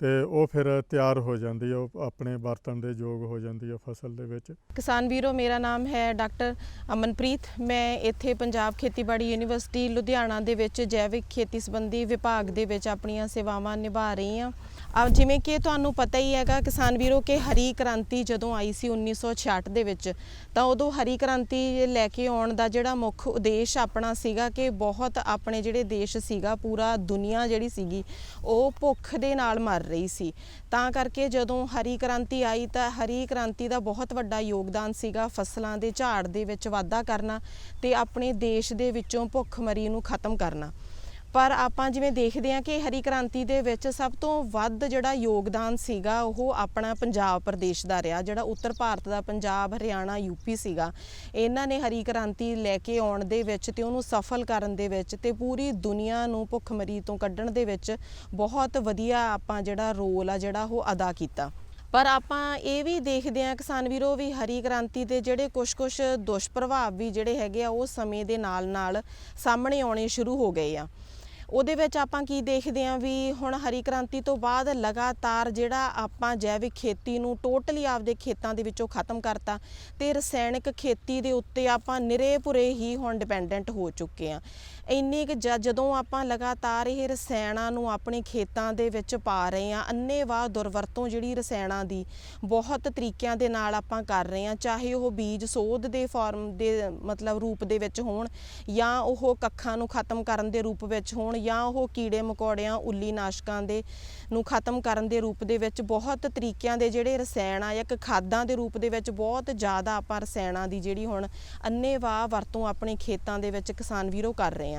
ਤੇ ਉਹ ਫਿਰ ਤਿਆਰ ਹੋ ਜਾਂਦੀ ਆ, ਉਹ ਆਪਣੇ ਵਰਤਣ ਦੇ ਯੋਗ ਹੋ ਜਾਂਦੀ ਆ ਫਸਲ ਦੇ ਵਿੱਚ। ਕਿਸਾਨ ਵੀਰੋ, ਮੇਰਾ ਨਾਮ ਹੈ ਡਾਕਟਰ ਅਮਨਪ੍ਰੀਤ। ਮੈਂ ਇੱਥੇ ਪੰਜਾਬ ਖੇਤੀਬਾੜੀ ਯੂਨੀਵਰਸਿਟੀ ਲੁਧਿਆਣਾ ਦੇ ਵਿੱਚ ਜੈਵਿਕ ਖੇਤੀ ਸੰਬੰਧੀ ਵਿਭਾਗ ਦੇ ਵਿੱਚ ਆਪਣੀਆਂ ਸੇਵਾਵਾਂ ਨਿਭਾ ਰਹੀ ਹਾਂ। ਆ ਜਿਵੇਂ ਕਿ ਤੁਹਾਨੂੰ ਪਤਾ ਹੀ ਹੈਗਾ ਕਿਸਾਨ ਵੀਰੋ ਕਿ ਹਰੀ ਕ੍ਰਾਂਤੀ ਜਦੋਂ ਆਈ ਸੀ 1966 ਦੇ ਵਿੱਚ, ਤਾਂ ਉਦੋਂ ਹਰੀ ਕ੍ਰਾਂਤੀ ਲੈ ਕੇ ਆਉਣ ਦਾ ਜਿਹੜਾ ਮੁੱਖ ਉਦੇਸ਼ ਆਪਣਾ ਸੀਗਾ ਕਿ ਬਹੁਤ ਆਪਣੇ ਜਿਹੜੇ ਦੇਸ਼ ਸੀਗਾ, ਪੂਰਾ ਦੁਨੀਆ ਜਿਹੜੀ ਸੀਗੀ, ਉਹ ਭੁੱਖ ਦੇ ਨਾਲ ਮਰ ਰਹੀ ਸੀ। ਤਾਂ ਕਰਕੇ ਜਦੋਂ ਹਰੀ ਕ੍ਰਾਂਤੀ ਆਈ ਤਾਂ ਹਰੀ ਕ੍ਰਾਂਤੀ ਦਾ ਬਹੁਤ ਵੱਡਾ ਯੋਗਦਾਨ ਸੀਗਾ ਫਸਲਾਂ ਦੇ ਝਾੜ ਦੇ ਵਿੱਚ ਵਾਧਾ ਕਰਨਾ ਤੇ ਆਪਣੇ ਦੇਸ਼ ਦੇ ਵਿੱਚੋਂ ਭੁੱਖਮਰੀ ਨੂੰ ਖਤਮ ਕਰਨਾ। ਪਰ ਆਪਾਂ ਜਿਵੇਂ ਦੇਖਦੇ ਹਾਂ ਕਿ ਹਰੀ ਕ੍ਰਾਂਤੀ ਦੇ ਵਿੱਚ ਸਭ ਤੋਂ ਵੱਧ ਜਿਹੜਾ ਯੋਗਦਾਨ ਸੀਗਾ ਉਹ ਆਪਣਾ ਪੰਜਾਬ ਪ੍ਰਦੇਸ਼ ਦਾ ਰਿਹਾ, ਜਿਹੜਾ ਉੱਤਰ ਭਾਰਤ ਦਾ ਪੰਜਾਬ, ਹਰਿਆਣਾ ਯੂਪੀ ਸੀਗਾ। ਇਹਨਾਂ ਨੇ ਹਰੀ ਕ੍ਰਾਂਤੀ ਲੈ ਕੇ ਆਉਣ ਦੇ ਵਿੱਚ ਤੇ ਉਹਨੂੰ ਸਫਲ ਕਰਨ ਦੇ ਵਿੱਚ ਤੇ ਪੂਰੀ ਦੁਨੀਆ ਨੂੰ ਭੁੱਖਮਰੀ ਤੋਂ ਕੱਢਣ ਦੇ ਵਿੱਚ ਬਹੁਤ ਵਧੀਆ ਆਪਾਂ ਜਿਹੜਾ ਰੋਲ ਆ ਜਿਹੜਾ ਉਹ ਅਦਾ ਕੀਤਾ। ਪਰ ਆਪਾਂ ਇਹ ਵੀ ਦੇਖਦੇ ਹਾਂ ਕਿਸਾਨ ਵੀਰੋ ਵੀ ਹਰੀ ਕ੍ਰਾਂਤੀ ਦੇ ਜਿਹੜੇ ਕੁਝ-ਕੁਝ ਦੁਸ਼ਪ੍ਰਭਾਵ ਵੀ ਜਿਹੜੇ ਹੈਗੇ ਆ ਉਹ ਸਮੇਂ ਦੇ ਨਾਲ-ਨਾਲ ਸਾਹਮਣੇ ਆਉਣੇ ਸ਼ੁਰੂ ਹੋ ਗਏ ਆ। ਉਹਦੇ ਵਿੱਚ ਆਪਾਂ ਕੀ ਦੇਖਦੇ ਆਂ ਵੀ ਹੁਣ ਹਰੀ ਕ੍ਰਾਂਤੀ ਤੋਂ ਬਾਅਦ ਲਗਾਤਾਰ ਜਿਹੜਾ ਆਪਾਂ ਜੈਵਿਕ ਖੇਤੀ ਨੂੰ ਟੋਟਲੀ ਆਪਦੇ ਖੇਤਾਂ ਦੇ ਵਿੱਚੋਂ ਖਤਮ ਕਰਤਾ ਤੇ ਰਸਾਇਣਿਕ ਖੇਤੀ ਦੇ ਉੱਤੇ ਆਪਾਂ ਨਿਰੇ ਪੁਰੇ ਹੀ ਹੁਣ ਡਿਪੈਂਡੈਂਟ ਹੋ ਚੁੱਕੇ ਆਂ ਇੰਨੀ ਕਿ ਜਦੋਂ ਆਪਾਂ ਲਗਾਤਾਰ ਇਹ ਰਸਾਇਣਾਂ ਨੂੰ ਆਪਣੇ ਖੇਤਾਂ ਦੇ ਵਿੱਚ ਪਾ ਰਹੇ ਆਂ ਅੰਨੇਵਾਹ ਦੁਰਵਰਤੋਂ ਜਿਹੜੀ ਰਸਾਇਣਾਂ ਦੀ ਬਹੁਤ ਤਰੀਕਿਆਂ ਦੇ ਨਾਲ ਆਪਾਂ ਕਰ ਰਹੇ ਆਂ ਚਾਹੇ ਉਹ ਬੀਜ ਸੋਧ ਦੇ ਫਾਰਮ ਦੇ ਮਤਲਬ ਰੂਪ ਦੇ ਵਿੱਚ ਹੋਣ ਜਾਂ ਉਹ ਕੱਖਾਂ ਨੂੰ ਖਤਮ ਕਰਨ ਦੇ ਰੂਪ ਵਿੱਚ ਹੋਣ ਜਾਂ ਉਹ ਕੀੜੇ ਮਕੌੜਿਆਂ, ਉੱਲੀ ਨਾਸ਼ਕਾਂ ਦੇ ਨੂੰ ਖਤਮ ਕਰਨ ਦੇ ਰੂਪ ਦੇ ਵਿੱਚ ਬਹੁਤ ਤਰੀਕਿਆਂ ਦੇ ਜਿਹੜੇ ਰਸਾਇਣ ਆ ਇੱਕ ਖਾਦਾਂ ਦੇ ਰੂਪ ਦੇ ਵਿੱਚ ਬਹੁਤ ਜ਼ਿਆਦਾ ਆਪਾਂ ਰਸਾਇਣਾਂ ਦੀ ਜਿਹੜੀ ਹੁਣ ਅੰਨੇਵਾਹ ਵਰਤੋਂ ਆਪਣੇ ਖੇਤਾਂ ਦੇ ਵਿੱਚ ਕਿਸਾਨ ਵੀਰੋ ਕਰ ਰਹੇ ਆ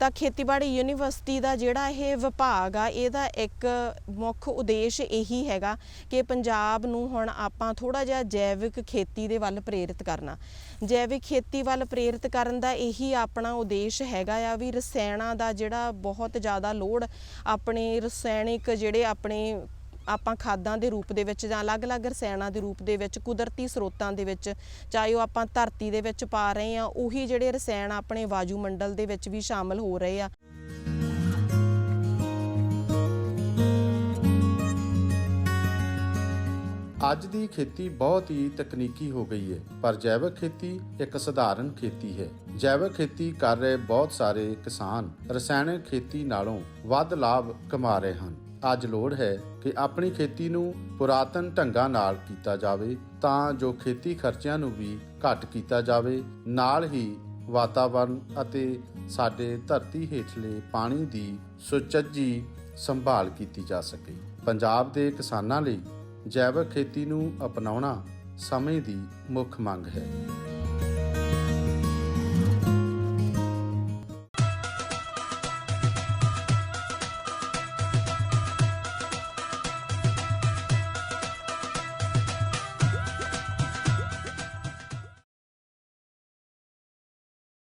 ਤਾਂ ਖੇਤੀਬਾੜੀ ਯੂਨੀਵਰਸਿਟੀ ਦਾ ਜਿਹੜਾ ਇਹ ਵਿਭਾਗ ਆ, ਇਹਦਾ ਇੱਕ ਮੁੱਖ ਉਦੇਸ਼ ਇਹੀ ਹੈਗਾ ਕਿ ਪੰਜਾਬ ਨੂੰ ਹੁਣ ਆਪਾਂ ਥੋੜਾ ਜਿਹਾ ਜੈਵਿਕ ਖੇਤੀ ਦੇ ਵੱਲ ਪ੍ਰੇਰਿਤ ਕਰਨਾ। ਜੈਵਿਕ ਖੇਤੀ ਵੱਲ ਪ੍ਰੇਰਿਤ ਕਰਨ ਦਾ ਇਹੀ ਆਪਣਾ ਉਦੇਸ਼ ਹੈਗਾ ਆ ਵੀ ਰਸਾਇਣਾਂ ਦਾ ਜਿਹੜਾ ਬਹੁਤ ਜ਼ਿਆਦਾ ਲੋਡ ਆਪਣੇ ਰਸਾਇਣਿਕ ਜਿਹੜੇ ਆਪਣੇ ਆਪਾਂ ਖਾਦਾਂ ਦੇ ਰੂਪ ਦੇ ਵਿੱਚ ਜਾਂ ਅਲੱਗ-ਅਲੱਗ ਰਸਾਇਣਾਂ ਦੇ ਰੂਪ ਦੇ ਵਿੱਚ, ਕੁਦਰਤੀ ਸਰੋਤਾਂ ਦੇ ਵਿੱਚ, ਚਾਹੇ ਉਹ ਆਪਾਂ ਧਰਤੀ ਦੇ ਵਿੱਚ ਪਾ ਰਹੇ ਆ ਉਹੀ ਜਿਹੜੇ ਰਸਾਇਣ ਆਪਣੇ ਵਾਯੂ ਮੰਡਲ ਦੇ ਵਿੱਚ ਵੀ ਸ਼ਾਮਲ ਹੋ ਰਹੇ ਆ। ਅੱਜ ਦੀ ਖੇਤੀ ਬਹੁਤ ਹੀ ਤਕਨੀਕੀ ਹੋ ਗਈ ਹੈ, ਪਰ ਜੈਵਿਕ ਖੇਤੀ ਇੱਕ ਸਧਾਰਨ ਖੇਤੀ ਹੈ। ਜੈਵਿਕ ਖੇਤੀ ਕਰ ਰਹੇ ਬਹੁਤ ਸਾਰੇ ਕਿਸਾਨ ਰਸਾਇਣਿਕ ਖੇਤੀ ਨਾਲੋਂ ਵੱਧ ਲਾਭ ਕਮਾ ਰਹੇ ਹਨ। ਅੱਜ ਲੋੜ ਹੈ ਕਿ ਆਪਣੀ ਖੇਤੀ ਨੂੰ ਪੁਰਾਤਨ ਢੰਗਾਂ ਨਾਲ ਕੀਤਾ ਜਾਵੇ ਤਾਂ ਜੋ ਖੇਤੀ ਖਰਚਿਆਂ ਨੂੰ ਵੀ ਘੱਟ ਕੀਤਾ ਜਾਵੇ। ਨਾਲ ਹੀ ਵਾਤਾਵਰਣ ਅਤੇ ਸਾਡੇ ਧਰਤੀ ਹੇਠਲੇ ਪਾਣੀ ਦੀ ਸੁਚੱਜੀ ਸੰਭਾਲ ਕੀਤੀ ਜਾ ਸਕੇ। ਪੰਜਾਬ ਦੇ ਕਿਸਾਨਾਂ ਲਈ ਜੈਵਿਕ ਖੇਤੀ ਨੂੰ ਅਪਣਾਉਣਾ ਸਮੇਂ ਦੀ ਮੁੱਖ ਮੰਗ ਹੈ।